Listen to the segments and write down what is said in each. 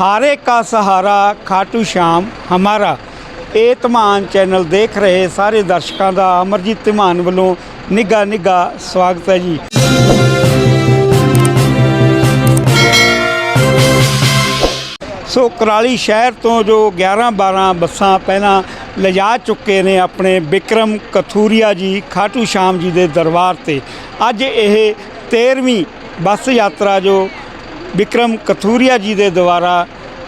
ਹਾਰੇ ਕਾ ਸਹਾਰਾ, ਖਾਟੂ ਸ਼ਾਮ ਹਮਾਰਾ। ਇਹ ਧਮਾਨ ਚੈਨਲ ਦੇਖ ਰਹੇ ਸਾਰੇ ਦਰਸ਼ਕਾਂ ਦਾ ਅਮਰਜੀਤ ਧਮਾਨ ਵੱਲੋਂ ਨਿੱਘਾ ਨਿੱਘਾ ਸਵਾਗਤ ਹੈ ਜੀ। ਸੋ ਕਰਾਲੀ ਸ਼ਹਿਰ ਤੋਂ ਜੋ 11 12 ਬੱਸਾਂ ਪਹਿਲਾਂ ਲਿਜਾ ਚੁੱਕੇ ਨੇ ਆਪਣੇ ਵਿਕਰਮ ਕਥੂਰੀਆ ਜੀ, ਖਾਟੂ ਸ਼ਾਮ ਜੀ ਦੇ ਦਰਬਾਰ ਤੇ। ਅੱਜ ਇਹ 13ਵੀਂ ਬੱਸ ਯਾਤਰਾ ਜੋ ਵਿਕਰਮ ਕਥੂਰੀਆ ਜੀ ਦੇ ਦੁਆਰਾ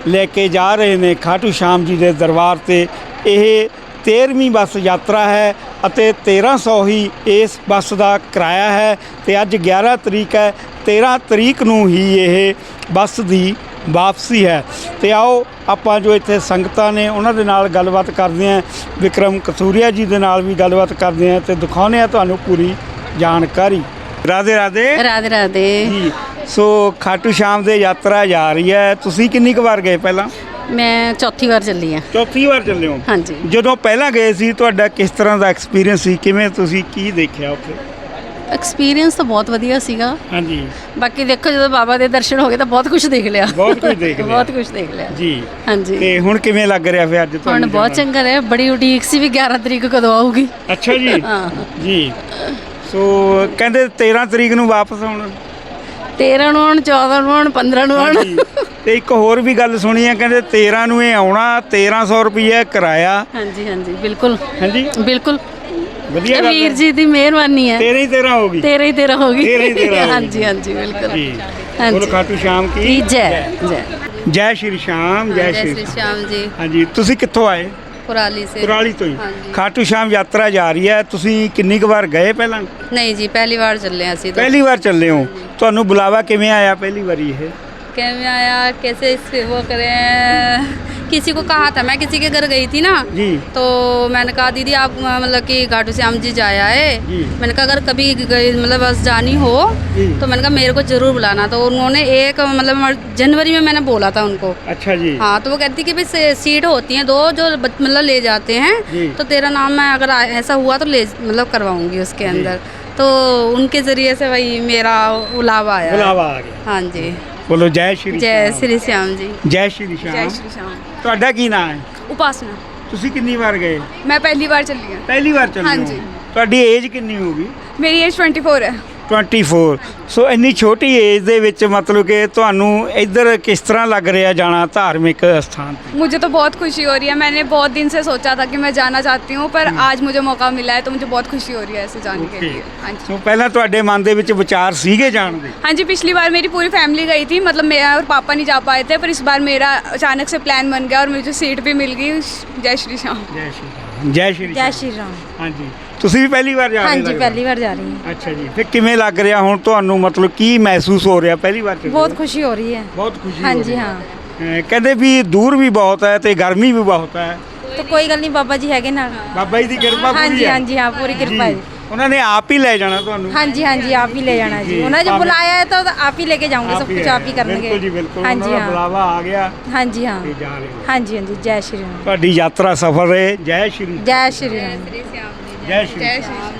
ਲੈ ਕੇ ਜਾ ਰਹੇ ਨੇ ਖਾਟੂ ਸ਼ਾਮ ਜੀ ਦੇ ਦਰਬਾਰ ਤੇ। ਇਹ 13ਵੀਂ ਬੱਸ ਯਾਤਰਾ ਹੈ ਅਤੇ 1300 ਹੀ ਇਸ ਬੱਸ ਦਾ ਕਿਰਾਇਆ ਹੈ ਤੇ ਅੱਜ 11 ਤਰੀਕ ਹੈ 13 ਤਰੀਕ ਨੂੰ ਹੀ ਇਹ ਬੱਸ ਦੀ ਵਾਪਸੀ ਹੈ। ਤੇ ਆਓ ਆਪਾਂ ਜੋ ਇੱਥੇ ਸੰਗਤਾਂ ਨੇ ਉਹਨਾਂ ਦੇ ਨਾਲ ਗੱਲਬਾਤ ਕਰਦੇ ਹਾਂ। ਵਿਕਰਮ ਕਸੂਰੀਆ ਜੀ ਦੇ ਨਾਲ ਵੀ ਗੱਲਬਾਤ ਕਰਦੇ ਹਾਂ ਤੇ ਦਿਖਾਉਂਦੇ ਹਾਂ ਤੁਹਾਨੂੰ ਪੂਰੀ ਜਾਣਕਾਰੀ। ਰਾਧੇ ਰਾਧੇ। ਰਾਧੇ ਰਾਧੇ। ਜੀ। ਸੋ ਖਾਟੂ ਸ਼ਾਮ ਦੇ ਯਾਤਰਾ ਜਾ ਰਹੀ ਹੈ। ਤੁਸੀਂ ਕਿੰਨੀ ਕੁ ਵਾਰ ਗਏ ਪਹਿਲਾਂ? ਮੈਂ ਚੌਥੀ ਵਾਰ ਚੱਲੀ ਆ ਚੌਥੀ ਵਾਰ ਚੱਲੇ ਹੋ? ਹਾਂਜੀ। ਜਦੋਂ ਪਹਿਲਾਂ ਗਏ ਸੀ ਤੁਹਾਡਾ ਕਿਸ ਤਰ੍ਹਾਂ ਦਾ ਐਕਸਪੀਰੀਅੰਸ ਸੀ? ਕਿਵੇਂ ਤੁਸੀਂ ਕੀ ਦੇਖਿਆ ਉੱਥੇ? ਐਕਸਪੀਰੀਅੰਸ ਤਾਂ ਬਹੁਤ ਵਧੀਆ ਸੀਗਾ। ਹਾਂਜੀ। ਬਾਕੀ ਦੇਖੋ ਜਦੋਂ ਬਾਬਾ ਦੇ ਦਰਸ਼ਨ ਹੋ ਗਏ ਤਾਂ ਬਹੁਤ ਕੁਝ ਦੇਖ ਲਿਆ। ਬਹੁਤ ਕੁਝ ਦੇਖ ਲਿਆ। ਬਹੁਤ ਕੁਝ ਦੇਖ ਲਿਆ। ਜੀ। ਹਾਂਜੀ। ਤੇ ਹੁਣ ਕਿਵੇਂ ਲੱਗ ਰਿਹਾ ਫਿਰ ਅੱਜ ਹੁਣ ਬਹੁਤ? ਚੰਗਾ ਰਿਹਾ। ਬੜੀ ਉਡੀਕ ਸੀ ਵੀ 11 ਤਰੀਕ ਕਦੋਂ ਆਊਗੀ। ਅੱਛਾ ਜੀ। ਹਾਂ। ਜੀ। ਸੋ ਕਹਿੰਦੇ 13 ਤਰੀਕ ਨੂੰ ਵਾਪਸ ਆਉਣਾ 13 ਨੂੰ ਆਉਣ 14 ਨੂੰ ਆਉਣ 15 ਨੂੰ ਆਉਣ। ਤੇ ਇੱਕ ਹੋਰ ਵੀ ਗੱਲ ਸੁਣੀ ਆ ਕਹਿੰਦੇ 13 ਨੂੰ ਇਹ ਆਉਣਾ 1300 ਰੁਪਏ ਕਿਰਾਇਆ। ਹਾਂਜੀ ਹਾਂਜੀ ਬਿਲਕੁਲ। ਹਾਂਜੀ। ਬਿਲਕੁਲ। ਵਧੀਆ ਵੀਰ ਜੀ ਦੀ ਹੋ ਗਈ। 13 ਹੀ ਹੋ ਗਈ। 13 ਹੀ 13 ਹਾਂਜੀ ਬਿਲਕੁਲ। ਜੈ। ਸ਼੍ਰੀ ਸ਼ਾਮ ਜੈ ਜੀ। ਹਾਂਜੀ ਤੁਸੀਂ ਕਿੱਥੋਂ ਆਏ? कुराली से ਕੁਰਾਲੀ ਤੋਂ ਹੀ ਹਾਂਜੀ। ਖਾਟੂ ਸ਼ਾਮ ਯਾਤਰਾ ਜਾ ਰਹੀ ਹੈ ਤੁਸੀਂ ਕਿੰਨੀ ਕੁ ਵਾਰ ਗਏ ਪਹਿਲਾਂ नहीं जी पहली बार चल रहे हैं ਅਸੀਂ तो ਪਹਿਲੀ ਵਾਰ ਚੱਲੇ ਹੋ ਤੁਹਾਨੂੰ ਬੁਲਾਵਾ ਕਿਵੇਂ ਆਇਆ ਪਹਿਲੀ ਵਾਰੀ ਇਹ क्या में आया कैसे इसके वो करें किसी को कहा था मैं किसी के घर गई थी ना जी। तो मैंने कहा दीदी आप मतलब कि घाटू श्याम जी जाया है मैंने कहा अगर कभी मतलब बस जानी हो तो मैंने कहा मेरे को ज़रूर बुलाना। तो उन्होंने एक मतलब जनवरी में मैंने बोला था उनको। अच्छा जी। हाँ तो वो कहती कि भाई सीट होती है दो जो मतलब ले जाते हैं तो तेरा नाम मैं अगर ऐसा हुआ तो ले मतलब करवाऊँगी उसके अंदर। तो उनके ज़रिए से वही मेरा उलावा आया। आ गया। हाँ जी। ਬੋਲੋ ਜੈ ਸ਼੍ਰੀ ਜੈ ਸ਼੍ਰੀ ਸ਼ਾਮ ਜੀ। ਜੈ ਸ਼੍ਰੀ ਜੈ ਸ਼੍ਰੀ ਸ਼ਾਮ। ਤੁਹਾਡਾ ਕੀ ਨਾਮ ਹੈ? ਉਪਾਸਨਾ। ਤੁਸੀਂ ਕਿੰਨੀ ਵਾਰ ਗਏ? ਮੈਂ ਪਹਿਲੀ ਵਾਰ ਚੱਲੀ ਹਾਂ। ਪਹਿਲੀ ਵਾਰ ਚੱਲੇ ਹੋ? ਹਾਂਜੀ। ਤੁਹਾਡੀ ਏਜ ਕਿੰਨੀ ਹੋਗੀ ਮੇਰੀ ਏਜ 24 ਹੈ। 24 ਸੋ ਇੰਨੀ ਛੋਟੀ ਏਜ ਦੇ ਵਿੱਚ ਮਤਲਬ ਕਿ ਤੁਹਾਨੂੰ ਇੱਧਰ ਕਿਸ ਤਰ੍ਹਾਂ ਲੱਗ ਰਿਹਾ ਜਾਣਾ ਧਾਰਮਿਕ ਸਥਾਨ ਤੇ मुझे तो बहुत खुशी हो रही है मैंने बहुत दिन से सोचा था कि मैं जाना चाहती हूँ पर आज मुझे मौका मिला है तो मुझे बहुत खुशी हो रही है ऐसे जाने के लिए हाँ जी ਸੋ ਪਹਿਲਾਂ ਤੁਹਾਡੇ ਮਨ ਦੇ ਵਿੱਚ ਵਿਚਾਰ ਸੀਗੇ ਜਾਣ ਦੇ हाँ जी पिछली बार मेरी पूरी फैमिली गई थी मतलब मैं और पापा नहीं जा पाए थे पर इस बार मेरा अचानक से प्लान बन गया और मुझे सीट भी मिल गई जय श्री श्याम ਜੈ ਸ਼੍ਰੀ ਰਾਮ ਜੈ ਸ਼੍ਰੀ ਜੈ ਰਾਮ ਸ਼੍ਰੀ ਰਾਮ ਹਾਂਜੀ ਤੁਸੀਂ ਵੀ ਪਹਿਲੀ ਵਾਰ ਜਾ ਰਹੇ ਹਾਂਜੀ ਲੱਗਦਾ? ਪਹਿਲੀ ਵਾਰ ਜਾ ਰਹੀ ਹਾਂ। ਅੱਛਾ ਜੀ। ਫਿਰ ਕਿਵੇਂ ਲੱਗ ਰਿਹਾ ਹੁਣ ਤੁਹਾਨੂੰ? ਮਤਲਬ ਕੀ ਮਹਿਸੂਸ ਹੋ ਰਿਹਾ ਪਹਿਲੀ ਵਾਰ ਚ ਬਹੁਤ ਖੁਸ਼ੀ ਹੋ ਰਹੀ ਹੈ। ਬਹੁਤ ਖੁਸ਼ੀ ਹੋ ਹਾਂਜੀ ਰਹੀ ਹਾਂ। ਹੈ। ਅਹ ਕਹਿੰਦੇ ਵੀ ਦੂਰ ਵੀ ਬਹੁਤ ਹੈ ਤੇ ਗਰਮੀ ਵੀ ਬਹੁਤ ਹੈ। ਤਾਂ ਕੋਈ ਗੱਲ ਨਹੀਂ ਬਾਬਾ ਜੀ ਹੈਗੇ ਨਾਲ। ਬਾਬਾ ਜੀ ਦੀ ਕਿਰਪਾ ਪੂਰੀ ਹਾਂਜੀ ਹੈ। ਹਾਂਜੀ ਹਾਂ ਪੂਰੀ ਕਿਰਪਾ ਜੀ। ਉਹਨਾਂ ਨੇ ਆਪ ਹੀ ਲੈ ਜਾਣਾ ਤੁਹਾਨੂੰ। ਹਾਂਜੀ ਹਾਂਜੀ ਆਪ ਹੀ ਲੈ ਜਾਣਾ ਜੀ, ਜੀ ਉਹਨਾਂ ਭਾਵੇਂ- ਬੁਲਾਇਆ ਹੈ ਤਾਂ ਆਪ ਹੀ ਲੈ ਕੇ ਜਾਉਂਗੇ ਸਭ ਕੁਝ ਆਪ ਹੀ ਕਰਨਗੇ। ਬਿਲਕੁਲ ਜੀ ਬਿਲਕੁਲ। ਹਾਂਜੀ ਉਹਨਾਂ ਦਾ ਹਾਂ। ਬੁਲਾਵਾ ਆ ਗਿਆ। ਹਾਂਜੀ ਹਾਂ। ਤੇ ਜਾ ਰਹੇ ਹੋ। ਹਾਂਜੀ ਹਾਂਜੀ ਜੈ ਸ਼੍ਰੀ ਰਾਮ। ਤੁਹਾਡੀ ਯਾਤਰਾ ਸਫਲ ਰਹੇ। ਜੈ ਸ਼੍ਰੀ ਜੈ ਸ਼੍ਰੀ ਰਾਮ। ਜੈ ਸ਼੍ਰੀ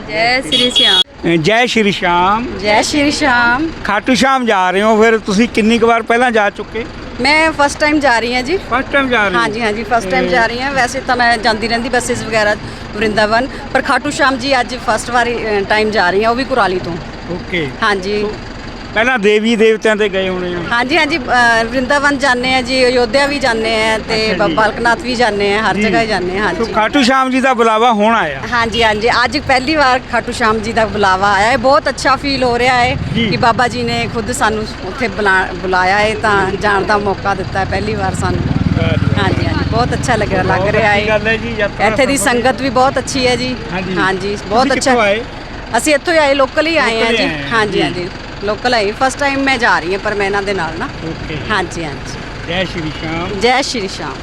ਜੈ ਸ੍ਰੀ ਸ਼ਾਮ ਜੈ ਸ਼੍ਰੀ ਸ਼ਾਮ। ਜੈ ਸ਼੍ਰੀ ਸ਼ਾਮ। ਖਾਟੂ ਸ਼ਾਮ ਜਾ ਰਹੇ ਹੋ ਫਿਰ ਤੁਸੀਂ ਕਿੰਨੀ ਕੁ ਵਾਰ ਪਹਿਲਾਂ ਜਾ ਚੁੱਕੇ? ਮੈਂ ਫਸਟ ਟਾਈਮ ਜਾ ਰਹੀ ਹਾਂ ਜੀ। ਫਸਟ ਟਾਈਮ ਜਾ ਰਹੇ ਹੋ? ਹਾਂਜੀ ਹਾਂਜੀ ਫਸਟ ਟਾਈਮ ਜਾ ਰਹੀ ਹਾਂ। ਵੈਸੇ ਤਾਂ ਮੈਂ ਜਾਂਦੀ ਰਹਿੰਦੀ ਬੱਸਸ ਵਗੈਰਾ ਵਰਿੰਦਾਵਨ। ਪਰ ਖਾਟੂ ਸ਼ਾਮ ਜੀ ਅੱਜ ਫਸਟ ਵਾਰੀ ਟਾਈਮ ਜਾ ਰਹੀ ਹਾਂ ਉਹ ਵੀ ਕੁਰਾਲੀ ਤੋਂ। ਓਕੇ ਹਾਂਜੀ। ਪਹਿਲਾਂ ਦੇਵੀ ਦੇਵਤਿਆਂ ਤੇ ਗਏ ਹੋਣੇ ਆ ਹਾਂਜੀ ਹਾਂਜੀ ਵਰਿੰਦਾਵਨ ਜਾਂਦੇ ਆ ਜੀ ਅਯੋਧਿਆ ਵੀ ਜਾਂਦੇ ਆ ਤੇ ਬਾਲਕਨਾਥ ਵੀ ਜਾਂਦੇ ਆ ਹਰ। ਜਗ੍ਹਾ ਜਾਂਦੇ ਆ ਸੋ ਹਾਂਜੀ ਖਾਟੂ ਸ਼ਾਮ ਜੀ ਦਾ ਬੁਲਾਵਾ ਹੁਣ ਆਇਆ? ਹਾਂਜੀ ਹਾਂਜੀ ਅੱਜ ਪਹਿਲੀ ਵਾਰ ਖਾਟੂ ਸ਼ਾਮ ਜੀ ਦਾ ਬੁਲਾਵਾ ਆਇਆ ਹੈ। ਬਹੁਤ ਅੱਛਾ ਫੀਲ ਹੋ ਰਿਹਾ ਹੈ। ਕਿ ਬਾਬਾ ਜੀ ਨੇ ਖੁਦ ਸਾਨੂੰ ਉੱਥੇ ਬੁਲਾ- ਬੁਲਾਇਆ ਹੈ ਤਾਂ ਜਾਣ ਦਾ ਮੌਕਾ ਦਿੱਤਾ ਹੈ ਪਹਿਲੀ ਵਾਰ ਸਾਨੂੰ। ਹਾਂਜੀ ਹਾਂਜੀ ਬਹੁਤ ਅੱਛਾ ਲੱਗ ਰਿਹਾ ਲੱਗ ਰਿਹਾ ਹੈ। ਇੱਥੇ ਦੀ ਸੰਗਤ ਵੀ ਬਹੁਤ ਅੱਛੀ ਹੈ ਜੀ। ਹਾਂਜੀ। ਬਹੁਤ ਅੱਛਾ? ਅਸੀਂ ਇੱਥੋਂ ਹੀ ਆਏ ਲੋਕਲ ਹੀ ਆਏ ਆ ਜੀ। ਹਾਂਜੀ। ਹਾਂਜੀ। ਲੋਕਲ ਆਏ ਫਸਟ ਟਾਈਮ ਮੈਂ ਜਾ ਰਹੀ ਹਾਂ ਪਰ ਮੈਂ ਇਹਨਾਂ ਦੇ ਨਾਲ ਨਾ। ਓਕੇ ਹਾਂਜੀ ਹਾਂਜੀ। ਜੈ ਸ਼੍ਰੀ ਸ਼ਾਮ। ਜੈ ਸ਼੍ਰੀ ਸ਼ਾਮ।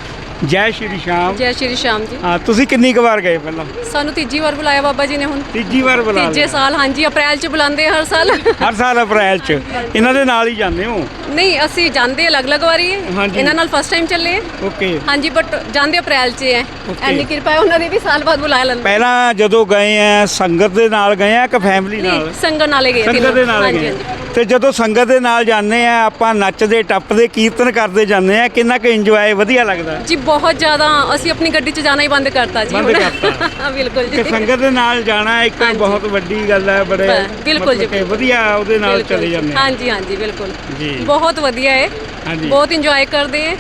ਜੈ ਸ਼੍ਰੀ ਸ਼ਾਮ। ਜੈ ਸ਼੍ਰੀ ਸ਼ਾਮ ਜੀ। ਹਾਂ ਤੁਸੀਂ ਕਿੰਨੀ ਕੁ ਵਾਰ ਗਏ ਪਹਿਲਾਂ? ਸਾਨੂੰ ਤੀਜੀ ਵਾਰ ਬੁਲਾਇਆ ਬਾਬਾ ਜੀ ਨੇ ਹੁਣ। ਤੀਜੀ ਵਾਰ ਬੁਲਾ ਤੀਜੇ ਲਿਆ। ਸਾਲ ਹਾਂਜੀ ਅਪ੍ਰੈਲ ਚ ਬੁਲਾਉਂਦੇ ਆ ਹਰ ਸਾਲ। ਹਰ ਸਾਲ ਅਪ੍ਰੈਲ ਚ। ਇਹਨਾਂ ਦੇ ਨਾਲ ਹੀ ਜਾਂਦੇ ਹੋ? ਨਹੀਂ ਅਸੀਂ ਜਾਂਦੇ ਅਲੱਗ-ਅਲੱਗ ਵਾਰੀ। ਹਾਂਜੀ। ਇਹਨਾਂ ਨਾਲ ਫਸਟ ਟਾਈਮ ਚੱਲੇ। ਓਕੇ। ਹਾਂਜੀ ਬਟ ਜਾਂਦੇ ਅਪ੍ਰੈਲ ਚ ਹੈ Okay. ਐਨੀ ਕਿਰਪਾ ਹੈ ਉਹਨਾਂ ਦੀ ਵੀ ਸਾਲ ਬਾਅਦ ਬੁਲਾ ਲੈਂਦੇ। ਪਹਿਲਾਂ ਜਦੋਂ ਗਏ ਆ ਸੰਗਤ ਦੇ ਨਾਲ ਗਏ ਆ ਕਿ ਫੈਮਿਲੀ ਨਾਲ? ਨਹੀਂ ਸੰਗਤ ਨਾਲੇ ਗਏ ਸੰਗਤ। ਦੇ ਨਾਲ ਹਾਂਜੀ ਗਏ ਹਾਂਜੀ। ਤੇ ਜਦੋਂ ਸੰਗਤ ਦੇ ਨਾਲ ਜਾਂਦੇ ਆ ਆਪਾਂ ਨੱਚਦੇ ਟੱਪਦੇ ਕੀਰਤਨ ਕਰਦੇ ਜਾਂਦੇ ਆ ਕਿੰਨਾ ਕੁ ਇੰਜੋਏ ਵਧੀਆ ਲੱਗਦਾ ਜੀ ਬਹੁਤ ਜ਼ਿਆਦਾ ਅਸੀਂ ਆਪਣੀ ਗੱਡੀ 'ਚ ਜਾਣਾ ਹੀ ਬੰਦ ਕਰਤਾ ਜੀ ਬੰਦ ਹੁਣ। ਕਰਤਾ। ਬਿਲਕੁਲ ਜੀ ਸੰਗਤ ਦੇ ਨਾਲ ਜਾਣਾ ਇੱਕ। ਬਹੁਤ ਵੱਡੀ ਗੱਲ ਹੈ ਬੜੇ ਬਿਲਕੁਲ ਜੀ, ਵਧੀਆ ਉਹਦੇ ਨਾਲ ਚਲੇ। ਜਾਂਦੇ ਆ ਹਾਂਜੀ ਹਾਂਜੀ ਬਿਲਕੁਲ ਜੀ। ਬਹੁਤ ਵਧੀਆ ਹੈ ਹਾਂਜੀ। ਬਹੁਤ ਇੰਜੋਏ ਕਰਦੇ ਹੈ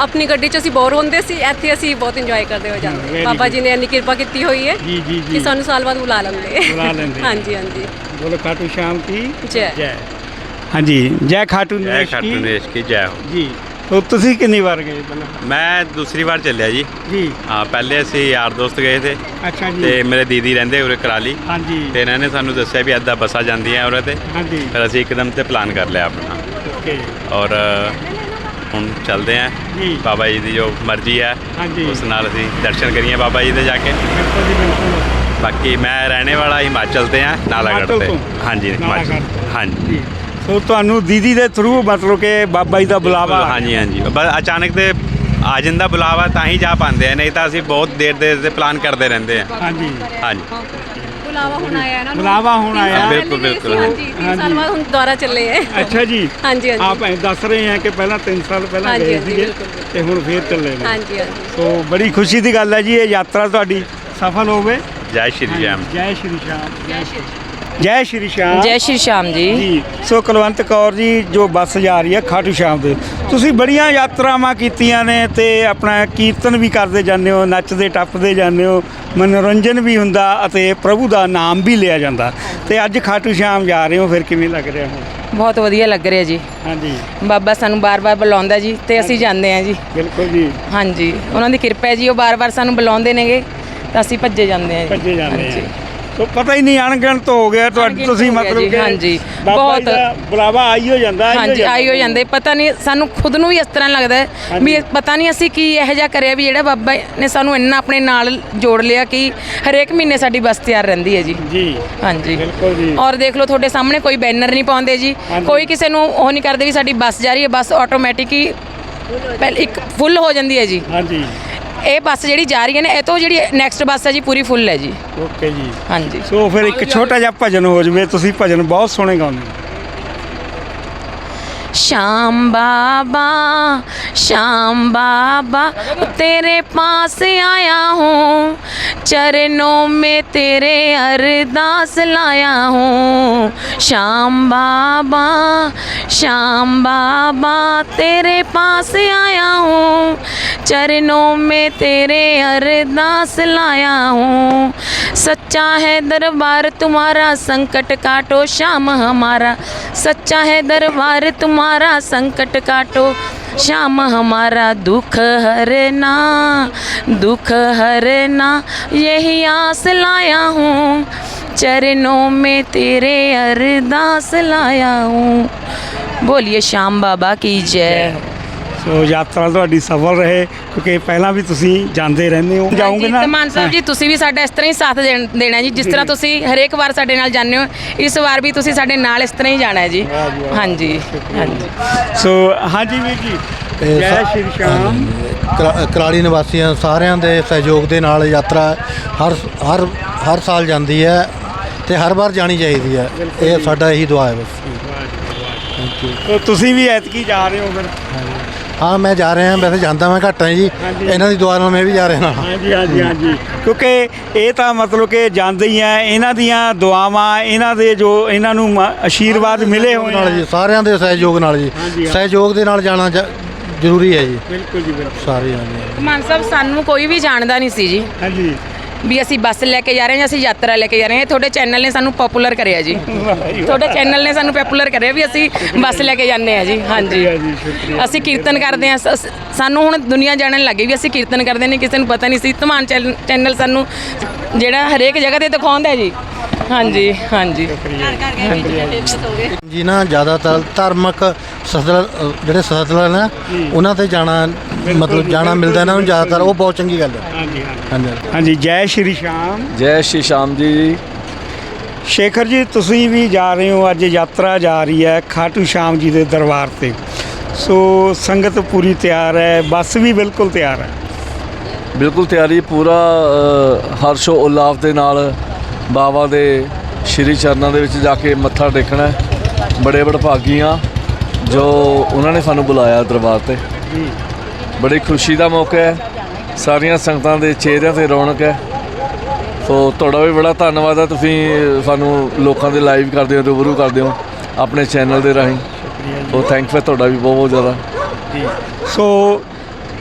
ਆਪਣੀ ਗੱਡੀ 'ਚ ਅਸੀਂ ਬੋਰ ਹੁੰਦੇ ਸੀ ਇੱਥੇ ਅਸੀਂ ਬਹੁਤ ਇੰਜੋਏ ਕਰਦੇ ਹੋਏ ਜਾਂਦੇ ਹਾਂ। ਬਾਬਾ. ਜੀ ਨੇ ਇੰਨੀ ਕਿਰਪਾ ਕੀਤੀ ਹੋਈ ਹੈ ਜੀ ਜੀ ਕਿ ਸਾਨੂੰ ਸਾਲ ਬਾਅਦ ਬੁਲਾ ਲੈਂਦੇ। ਬੁਲਾ ਲੈਂਦੇ। ਹਾਂਜੀ ਹਾਂਜੀ। ਬੋਲੋ ਖਾਟੂ ਸ਼ਾਮ ਕੀ? ਜੈ। ਜੈ। ਹਾਂਜੀ ਜੈ ਖਾਟੂ ਜੈ ਖਾਟੂ ਕੀ? ਕੀ ਜੈ ਹੋ। ਜੀ। ਤੋ ਤੁਸੀਂ ਕਿੰਨੀ ਵਾਰ ਗਏ ਪਹਿਲਾਂ? ਮੈਂ ਦੂਸਰੀ ਵਾਰ ਚੱਲਿਆ ਜੀ। ਜੀ। ਹਾਂ ਪਹਿਲੇ ਅਸੀਂ ਯਾਰ ਦੋਸਤ ਗਏ ਥੇ ਅੱਛਾ ਜੀ। ਤੇ ਮੇਰੇ ਦੀਦੀ ਰਹਿੰਦੇ ਉਰੇ ਕਰਾਲੀ। ਹਾਂਜੀ। ਤੇ ਇਹਨਾਂ ਨੇ ਸਾਨੂੰ ਦੱਸਿਆ ਵੀ ਅੱਧਾ ਬੱਸਾਂ ਜਾਂਦੀਆਂ ਉਰੇ ਤੇ। ਹਾਂਜੀ। ਫਿਰ ਅਸੀਂ ਇੱਕਦਮ ਤੇ ਪਲਾਨ ਕਰ ਲਿਆ ਆਪਣਾ। ਓਕੇ। ਔਰ ਹੁਣ ਚੱਲਦੇ ਆਂ। ਜੀ। ਬਾਬਾ ਜੀ ਦੀ ਜੋ ਮਰਜ਼ੀ ਹੈ ਹਾਂਜੀ। ਉਸ ਨਾਲ ਅਸੀਂ ਦਰਸ਼ਨ ਕਰੀਏ ਬਾਬਾ ਜੀ ਦੇ ਜਾ ਕੇ। ਬਿਲਕੁਲ ਜੀ ਬਿਲਕੁਲ। ਬਾਕੀ ਮੈਂ ਰਹਿਣੇ ਵਾਲਾ ਹਿਮਾਚਲ ਤੇ ਆ ਨਾਲਾਗੜ੍ਹ ਹਿਮਾਚਲ ਤੇ। ਤੋਂ? ਹਾਂਜੀ ਹਿਮਾਚਲ। ਹਾਂਜੀ। ਜੀ। ਸੋ ਤੁਹਾਨੂੰ ਦੀਦੀ ਦੇ ਥਰੂ ਮਤਲਬ ਕਿ ਬਾਬਾ ਜੀ ਦਾ ਬੁਲਾਵਾ ਹਾਂਜੀ ਹਾਂਜੀ। ਬਸ ਅਚਾਨਕ ਤੇ ਆ ਜਾਂਦਾ ਬੁਲਾਵਾ ਤਾਂ ਹੀ ਜਾ ਪਾਉਂਦੇ ਆ ਨਹੀਂ ਤਾਂ ਅਸੀਂ ਬਹੁਤ ਦੇਰ ਦੇਰ ਦੇ ਪਲਾਨ ਕਰਦੇ ਰਹਿੰਦੇ ਆ। ਹਾਂਜੀ। ਹਾਂਜੀ। ਬੁਲਾਵਾ ਹੁਣ ਆਇਆ ਨਾ। ਬੁਲਾਵਾ ਹੁਣ ਆਇਆ। ਬਿਲਕੁਲ ਬਿਲਕੁਲ। ਹਾਂਜੀ ਤਿੰਨ ਸਾਲ ਬਾਅਦ ਹੁਣ ਦੁਬਾਰਾ ਚੱਲੇ ਹੈ ਅੱਛਾ ਜੀ। ਹਾਂਜੀ ਹਾਂਜੀ। ਆਪ ਐਂ ਦੱਸ ਰਹੇ ਆ ਕਿ ਪਹਿਲਾਂ 3 ਸਾਲ ਪਹਿਲਾਂ ਹਾਂਜੀ, ਗਏ ਹਾਂਜੀ, ਸੀਗੇ ਬਿਲਕੁਲ, ਬਿਲਕੁਲ। ਤੇ ਹੁਣ ਫੇਰ ਚੱਲੇ ਨੇ। ਹਾਂਜੀ ਹਾਂਜੀ। ਸੋ ਬੜੀ ਖੁਸ਼ੀ ਦੀ ਗੱਲ ਹੈ ਜੀ ਇਹ ਯਾਤਰਾ ਤੁਹਾਡੀ ਸਫਲ ਹੋਵੇ। ਜੈ ਸ਼੍ਰੀ ਰਾਮ। ਜੈ ਸ਼੍ਰੀ ਸ਼ਾਮ ਜੈ ਸ਼੍ਰੀ ਜੈ ਸ਼੍ਰੀ ਸ਼ਾਮ। ਜੈ ਸ਼੍ਰੀ ਸ਼ਾਮ ਜੀ। ਜੀ ਸੋ ਕੁਲਵੰਤ ਕੌਰ ਜੀ ਜੋ ਬੱਸ ਜਾ ਰਹੀ ਹੈ ਖਾਟੂ ਸ਼ਾਮ ਦੇ। ਤੁਸੀਂ ਬੜੀਆਂ ਯਾਤਰਾਵਾਂ ਕੀਤੀਆਂ ਨੇ ਤੇ ਆਪਣਾ ਕੀਰਤਨ ਵੀ ਕਰਦੇ ਜਾਂਦੇ ਹੋ ਨੱਚਦੇ ਟੱਪਦੇ ਜਾਂਦੇ ਹੋ ਮਨੋਰੰਜਨ ਵੀ ਹੁੰਦਾ ਅਤੇ ਪ੍ਰਭੂ ਦਾ ਨਾਮ ਵੀ ਲਿਆ ਜਾਂਦਾ। ਤੇ ਅੱਜ ਖਾਟੂ ਸ਼ਾਮ ਜਾ ਰਹੇ ਹੋ ਫਿਰ ਕਿਵੇਂ ਲੱਗ ਰਿਹਾ ਹੁਣ? ਬਹੁਤ ਵਧੀਆ ਲੱਗ ਰਿਹਾ ਜੀ। ਹਾਂਜੀ। ਬਾਬਾ ਸਾਨੂੰ ਬਾਰ-ਬਾਰ ਬੁਲਾਉਂਦਾ ਜੀ ਤੇ ਅਸੀਂ ਜਾਂਦੇ ਹਾਂ ਜੀ। ਬਿਲਕੁਲ ਜੀ। ਹਾਂਜੀ। ਉਹਨਾਂ ਦੀ ਕਿਰਪਾ ਹੈ ਜੀ ਉਹ ਬਾਰ-ਬਾਰ ਸਾਨੂੰ ਬੁਲਾਉਂਦੇ ਨੇਗੇ ਤਾਂ ਅਸੀਂ ਭੱਜੇ ਜਾਂਦੇ ਹਾਂ ਜੀ। ਭੱਜੇ ਜਾਂਦੇ ਹਾਂਜੀ। ਸੋ ਪਤਾ ਹੀ ਨਹੀਂ ਅਣਗਿਣਤ ਹੋ ਗਿਆ ਤੁਹਾਡੀ ਅਣਗਿਣਤ ਤੁਸੀਂ ਹੋ ਗਿਆ ਮਤਲਬ ਜੀ, ਕਿ ਹਾਂਜੀ, ਬਹੁਤ। ਬੁਲਾਵਾ ਆਈ ਹੋ ਜਾਂਦਾ ਆਈ ਹੋ ਹਾਂਜੀ ਜਾਂਦਾ। ਆਈ ਹੋ ਜਾਂਦੇ। ਪਤਾ ਨਹੀਂ ਸਾਨੂੰ ਖੁਦ ਨੂੰ ਵੀ ਇਸ ਤਰ੍ਹਾਂ ਲੱਗਦਾ ਹੈ ਵੀ ਪਤਾ ਨਹੀਂ ਅਸੀਂ ਕੀ ਇਹੋ ਜਿਹਾ ਕਰਿਆ ਵੀ ਜਿਹੜਾ ਬਾਬਾ ਨੇ ਸਾਨੂੰ ਇੰਨਾ ਆਪਣੇ ਨਾਲ ਜੋੜ ਲਿਆ ਕਿ ਹਰੇਕ ਮਹੀਨੇ ਸਾਡੀ ਬੱਸ ਤਿਆਰ ਰਹਿੰਦੀ ਹੈ ਜੀ। ਜੀ। ਹਾਂਜੀ। ਬਿਲਕੁਲ ਜੀ। ਔਰ ਦੇਖ ਲਓ ਤੁਹਾਡੇ ਸਾਹਮਣੇ ਕੋਈ ਬੈਨਰ ਨਹੀਂ ਪਾਉਂਦੇ ਜੀ। ਹਾਂਜੀ। ਕੋਈ ਕਿਸੇ ਨੂੰ ਉਹ ਨਹੀਂ ਕਰਦੇ ਵੀ ਸਾਡੀ ਬੱਸ ਜਾ ਰਹੀ ਹੈ ਬੱਸ ਆਟੋਮੈਟਿਕ ਹੀ ਪਹਿਲ ਇੱਕ ਫੁੱਲ ਹੋ ਜਾਂਦੀ ਹੈ ਜੀ। ਹਾਂਜੀ। ਇਹ ਬੱਸ ਜਿਹੜੀ ਜਾ ਰਹੀ ਹੈ ਨਾ ਇਹ ਤੋਂ ਜਿਹੜੀ ਨੈਕਸਟ ਬੱਸ ਹੈ ਜੀ ਪੂਰੀ ਫੁੱਲ ਹੈ ਜੀ ਓਕੇ ਜੀ ਹਾਂਜੀ ਸੋ ਫਿਰ ਇੱਕ ਛੋਟਾ ਜਿਹਾ ਭਜਨ ਹੋ ਜਵੇ ਤੁਸੀਂ ਭਜਨ ਬਹੁਤ ਸੋਹਣੇ ਗਾਉਂਦੇ ਹੋ श्याम बाबा श्याम बाबा तेरे पास आया हूँ चरणों में तेरे अरदास लाया हूँ श्याम बाबा श्याम बाबा तेरे पास आया हूँ चरणों में तेरे अरदास लाया हूँ। सच्चा है दरबार तुम्हारा, संकट काटो श्याम हमारा। सच्चा है दरबार तुम्हारा, संकट काटो श्याम हमारा। दुख हरना दुख हरना, यही आस लाया हूँ। चरणों में तेरे अरदास लाया हूँ। बोलिए, श्याम बाबा की जय। ਸੋ ਯਾਤਰਾ ਤੁਹਾਡੀ ਸਫਲ ਰਹੇ ਕਿਉਂਕਿ ਪਹਿਲਾਂ ਵੀ ਤੁਸੀਂ ਜਾਂਦੇ ਰਹਿੰਦੇ ਹੋ। ਜਾਓਗੇ ਨਾ? ਮਾਨ ਸਾਹਿਬ ਜੀ ਤੁਸੀਂ ਵੀ ਸਾਡਾ ਇਸ ਤਰ੍ਹਾਂ ਹੀ ਸਾਥ ਦੇਣ- ਦੇਣਾ ਜੀ। ਜਿਸ ਤਰ੍ਹਾਂ ਤੁਸੀਂ ਹਰੇਕ ਵਾਰ ਸਾਡੇ ਨਾਲ ਜਾਂਦੇ ਹੋ ਇਸ ਵਾਰ ਵੀ ਤੁਸੀਂ ਸਾਡੇ ਨਾਲ ਇਸ ਤਰ੍ਹਾਂ ਹੀ ਜਾਣਾ ਹੈ ਜੀ ਹਾਂਜੀ ਹਾਂਜੀ। ਸੋ ਹਾਂਜੀ ਵੀਰ ਜੀ। ਤੇ ਜੈ ਸਾ- ਸ਼੍ਰੀ ਸ਼ਾਮ ਕਰਾ- ਕਰਾਲੀ ਨਿਵਾਸੀਆਂ ਸਾਰਿਆਂ ਦੇ ਸਹਿਯੋਗ ਦੇ ਨਾਲ ਯਾਤਰਾ ਹਰ ਹਰ ਹਰ ਸਾਲ ਜਾਂਦੀ ਹੈ ਤੇ ਹਰ ਵਾਰ ਜਾਣੀ ਚਾਹੀਦੀ ਹੈ। ਇਹ ਸਾਡਾ ਇਹੀ ਦੁਆ ਹੈ ਬਸ। ਸੋ ਤੁਸੀਂ ਵੀ ਐਤਕੀ ਜਾ ਰਹੇ ਹੋ ਫਿਰ। ਹਾਂ ਮੈਂ ਜਾ ਰਿਹਾ ਵੈਸੇ ਜਾਂਦਾ ਮੈਂ ਘੱਟ ਹਾਂ ਜੀ। ਇਹਨਾਂ ਦੀ ਦੁਆ ਨਾਲ ਮੈਂ ਵੀ ਜਾ ਰਿਹਾ ਨਾਲ ਹਾਂਜੀ ਹਾਂਜੀ ਹਾਂਜੀ। ਕਿਉਂਕਿ ਇਹ ਤਾਂ ਮਤਲਬ ਕਿ ਜਾਂਦੇ ਹੀ ਆ ਇਹਨਾਂ ਦੀਆਂ ਦੁਆਵਾਂ ਇਹਨਾਂ ਦੇ ਜੋ ਇਹਨਾਂ ਨੂੰ ਆਸ਼ੀਰਵਾਦ ਮਿਲੇ ਹੋਏ ਨਾਲ ਜੀ ਸਾਰਿਆਂ ਦੇ ਸਹਿਯੋਗ ਨਾਲ ਜੀ। ਸਹਿਯੋਗ ਦੇ ਨਾਲ ਜਾਣਾ ਜ਼ਰੂਰੀ ਹੈ ਜੀ। ਬਿਲਕੁਲ ਜੀ ਬਿਲਕੁਲ। ਸਾਰੇ ਹਾਂਜੀ ਮਾਨ ਸਾਹਿਬ ਸਾਨੂੰ ਕੋਈ ਵੀ ਜਾਣਦਾ ਨਹੀਂ ਸੀ ਜੀ। ਹਾਂਜੀ। ਵੀ ਅਸੀਂ ਬੱਸ ਲੈ ਕੇ ਜਾ ਰਹੇ ਹਾਂ ਜਾਂ ਅਸੀਂ ਯਾਤਰਾ ਲੈ ਕੇ ਜਾ ਰਹੇ ਹਾਂ। ਤੁਹਾਡੇ ਚੈਨਲ ਨੇ ਸਾਨੂੰ ਪਪੂਲਰ ਕਰਿਆ ਜੀ। ਤੁਹਾਡੇ ਚੈਨਲ ਨੇ ਸਾਨੂੰ ਪਪੂਲਰ ਕਰਿਆ ਵੀ ਅਸੀਂ ਬੱਸ ਲੈ ਕੇ ਜਾਂਦੇ ਹਾਂ ਜੀ। ਹਾਂਜੀ। ਅਸੀਂ ਕੀਰਤਨ ਕਰਦੇ ਸ- ਸਾਨੂੰ ਹੁਣ ਦੁਨੀਆ ਜਾਣਨ ਲੱਗੀ ਵੀ ਅਸੀਂ ਕੀਰਤਨ ਕਰਦੇ ਨੇ ਕਿਸੇ ਨੂੰ ਪਤਾ ਨਹੀਂ ਸੀ। ਧਮਾਨ ਚੈਨ- ਚੈਨਲ ਸਾਨੂੰ ਜਿਹੜਾ ਹਰੇਕ ਜਗ੍ਹਾ ਤੇ ਦਿਖਾਉਂਦਾ ਜੀ। ਹਾਂਜੀ ਹਾਂਜੀ। ਜੀ ਨਾ ਜ਼ਿਆਦਾਤਰ ਧਾਰਮਿਕ ਸਥਲ ਅ, ਜਿਹੜੇ ਸਥਲ ਨੇ ਉਹਨਾਂ ਤੇ ਜਾਣਾ ਮਤਲਬ ਜਾਣਾ ਮਿਲਦਾ ਇਹਨਾਂ ਨੂੰ ਜ਼ਿਆਦਾਤਰ ਉਹ ਬਹੁਤ ਚੰਗੀ ਗੱਲ ਹੈ ਹਾਂਜੀ ਹਾਂਜੀ। ਜੈ ਸ਼੍ਰੀ ਸ਼ਾਮ। ਜੈ ਸ਼੍ਰੀ ਸ਼ਾਮ ਜੀ। ਸ਼ੇਖਰ ਜੀ ਤੁਸੀਂ ਵੀ ਜਾ ਰਹੇ ਹੋ ਅੱਜ ਯਾਤਰਾ ਜਾ ਰਹੀ ਹੈ ਖਾਟੂ ਸ਼ਾਮ ਜੀ ਦੇ ਦਰਬਾਰ ਤੇ। ਸੋ ਸੰਗਤ ਪੂਰੀ ਤਿਆਰ ਹੈ ਬੱਸ ਵੀ ਬਿਲਕੁਲ ਤਿਆਰ ਹੈ। ਬਿਲਕੁਲ ਤਿਆਰੀ ਪੂਰਾ ਹਰਸ਼ੋ ਉਲਾਫ ਦੇ ਨਾਲ ਬਾਵਾ ਦੇ ਸ਼੍ਰੀ ਚਰਨਾਂ ਦੇ ਵਿੱਚ ਜਾ ਕੇ ਮੱਥਾ ਟੇਕਣਾ ਹੈ। ਬੜੇ ਵਡਭਾਗੀ ਆ ਜੋ ਉਹਨਾਂ ਨੇ ਸਾਨੂੰ ਬੁਲਾਇਆ ਦਰਬਾਰ ਤੇ। ਬੜੀ ਖੁਸ਼ੀ ਦਾ ਮੌਕਾ ਹੈ। ਸਾਰੀਆਂ ਸੰਗਤਾਂ ਦੇ ਚਿਹਰਿਆਂ ਤੇ ਰੌਣਕ ਹੈ। ਸੋ ਤੁਹਾਡਾ ਵੀ ਬੜਾ ਧੰਨਵਾਦ ਹੈ। ਤੁਸੀਂ ਸਾਨੂੰ ਲੋਕਾਂ ਦੇ ਲਾਈਵ ਕਰਦੇ ਹੋ, ਰੂਬਰੂ ਕਰਦੇ ਹੋ, ਆਪਣੇ ਚੈਨਲ ਦੇ ਰਾਹੀਂ। ਸੋ ਥੈਂਕਸ ਹੈ। ਤੁਹਾਡਾ ਵੀ ਬਹੁਤ ਬਹੁਤ ਜ਼ਿਆਦਾ ਸੋ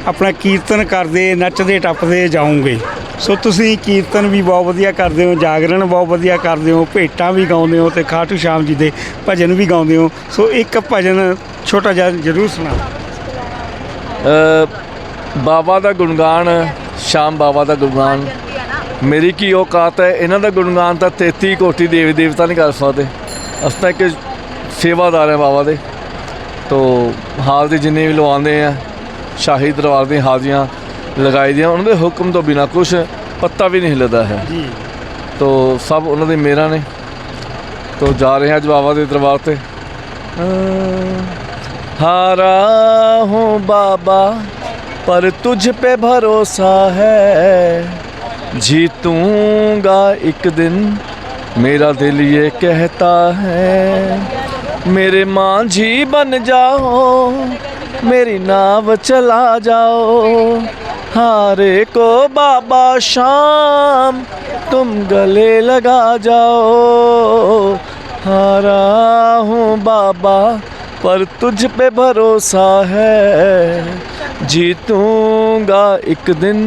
ਆਪਣਾ ਕੀਰਤਨ ਕਰਦੇ, ਨੱਚਦੇ, ਟੱਪਦੇ ਜਾਉਂਗੇ ਸੋ ਤੁਸੀਂ ਕੀਰਤਨ ਵੀ ਬਹੁਤ ਵਧੀਆ ਕਰਦੇ ਹੋ, ਜਾਗਰਣ ਬਹੁਤ ਵਧੀਆ ਕਰਦੇ ਹੋ, ਭੇਟਾਂ ਵੀ ਗਾਉਂਦੇ ਹੋ ਤੇ ਖਾਟੂ ਸ਼ਾਮ ਜੀ ਦੇ ਭਜਨ ਵੀ ਗਾਉਂਦੇ ਹੋ। ਸੋ ਇੱਕ ਭਜਨ ਛੋਟਾ ਜਿਹਾ ਜ਼ਰੂਰ ਸੁਣਾਓ ਬਾਬਾ ਦਾ ਗੁਣਗਾਨ, ਸ਼ਾਮ ਬਾਬਾ ਦਾ ਗੁਣਗਾਨ। ਮੇਰੀ ਕੀ ਔਕਾਤ ਹੈ, ਇਹਨਾਂ ਦਾ ਗੁਣਗਾਨ ਤਾਂ 33 ਕੋਟੀ ਦੇਵੀ ਦੇਵਤਾ ਨਹੀਂ ਕਰ ਸਕਦੇ ਅਸੀਂ ਤਾਂ ਇੱਕ ਸੇਵਾਦਾਰ ਹੈ ਬਾਬਾ ਦੇ। ਤੋ ਹਾਲ ਦੇ ਜਿੰਨੇ ਵੀ ਲਵਾਉਂਦੇ ਆ, ਸ਼ਾਹੀ ਦਰਬਾਰ ਦੀਆਂ ਹਾਜ਼ੀਆਂ ਲਗਾਈ ਦੀਆਂ ਉਹਨਾਂ ਦੇ ਹੁਕਮ ਤੋਂ ਬਿਨਾ ਕੁਛ ਪੱਤਾ ਵੀ ਨਹੀਂ ਹਿੱਲਦਾ ਹੈ। ਜੀ। ਤੋਂ ਸਭ ਉਹਨਾਂ ਦੇ ਮੇਰਾ ਨੇ। ਤੋਂ ਜਾ ਰਹੇ ਹਾਂ ਅੱਜ ਬਾਬਾ ਦੇ ਦਰਬਾਰ ਤੇ। ਹਾਰਾ ਹੂੰ ਬਾਬਾ ਪਰ ਤੁਝ ਪੇ ਭਰੋਸਾ ਹੈ। ਜੀਤੂੰਗਾ ਇੱਕ ਦਿਨ ਮੇਰਾ ਦਿਲ ਇਹ ਕਹਤਾ ਹੈ। ਮੇਰੇ ਮਾਂ ਜੀ ਬਨ ਜਾਓ ਮੇਰੀ ਨਾਵ ਚਲਾ ਜਾਓ। हारे को बाबा शाम तुम गले लगा जाओ हारा हूँ बाबा पर तुझ पे भरोसा है जीतूंगा एक दिन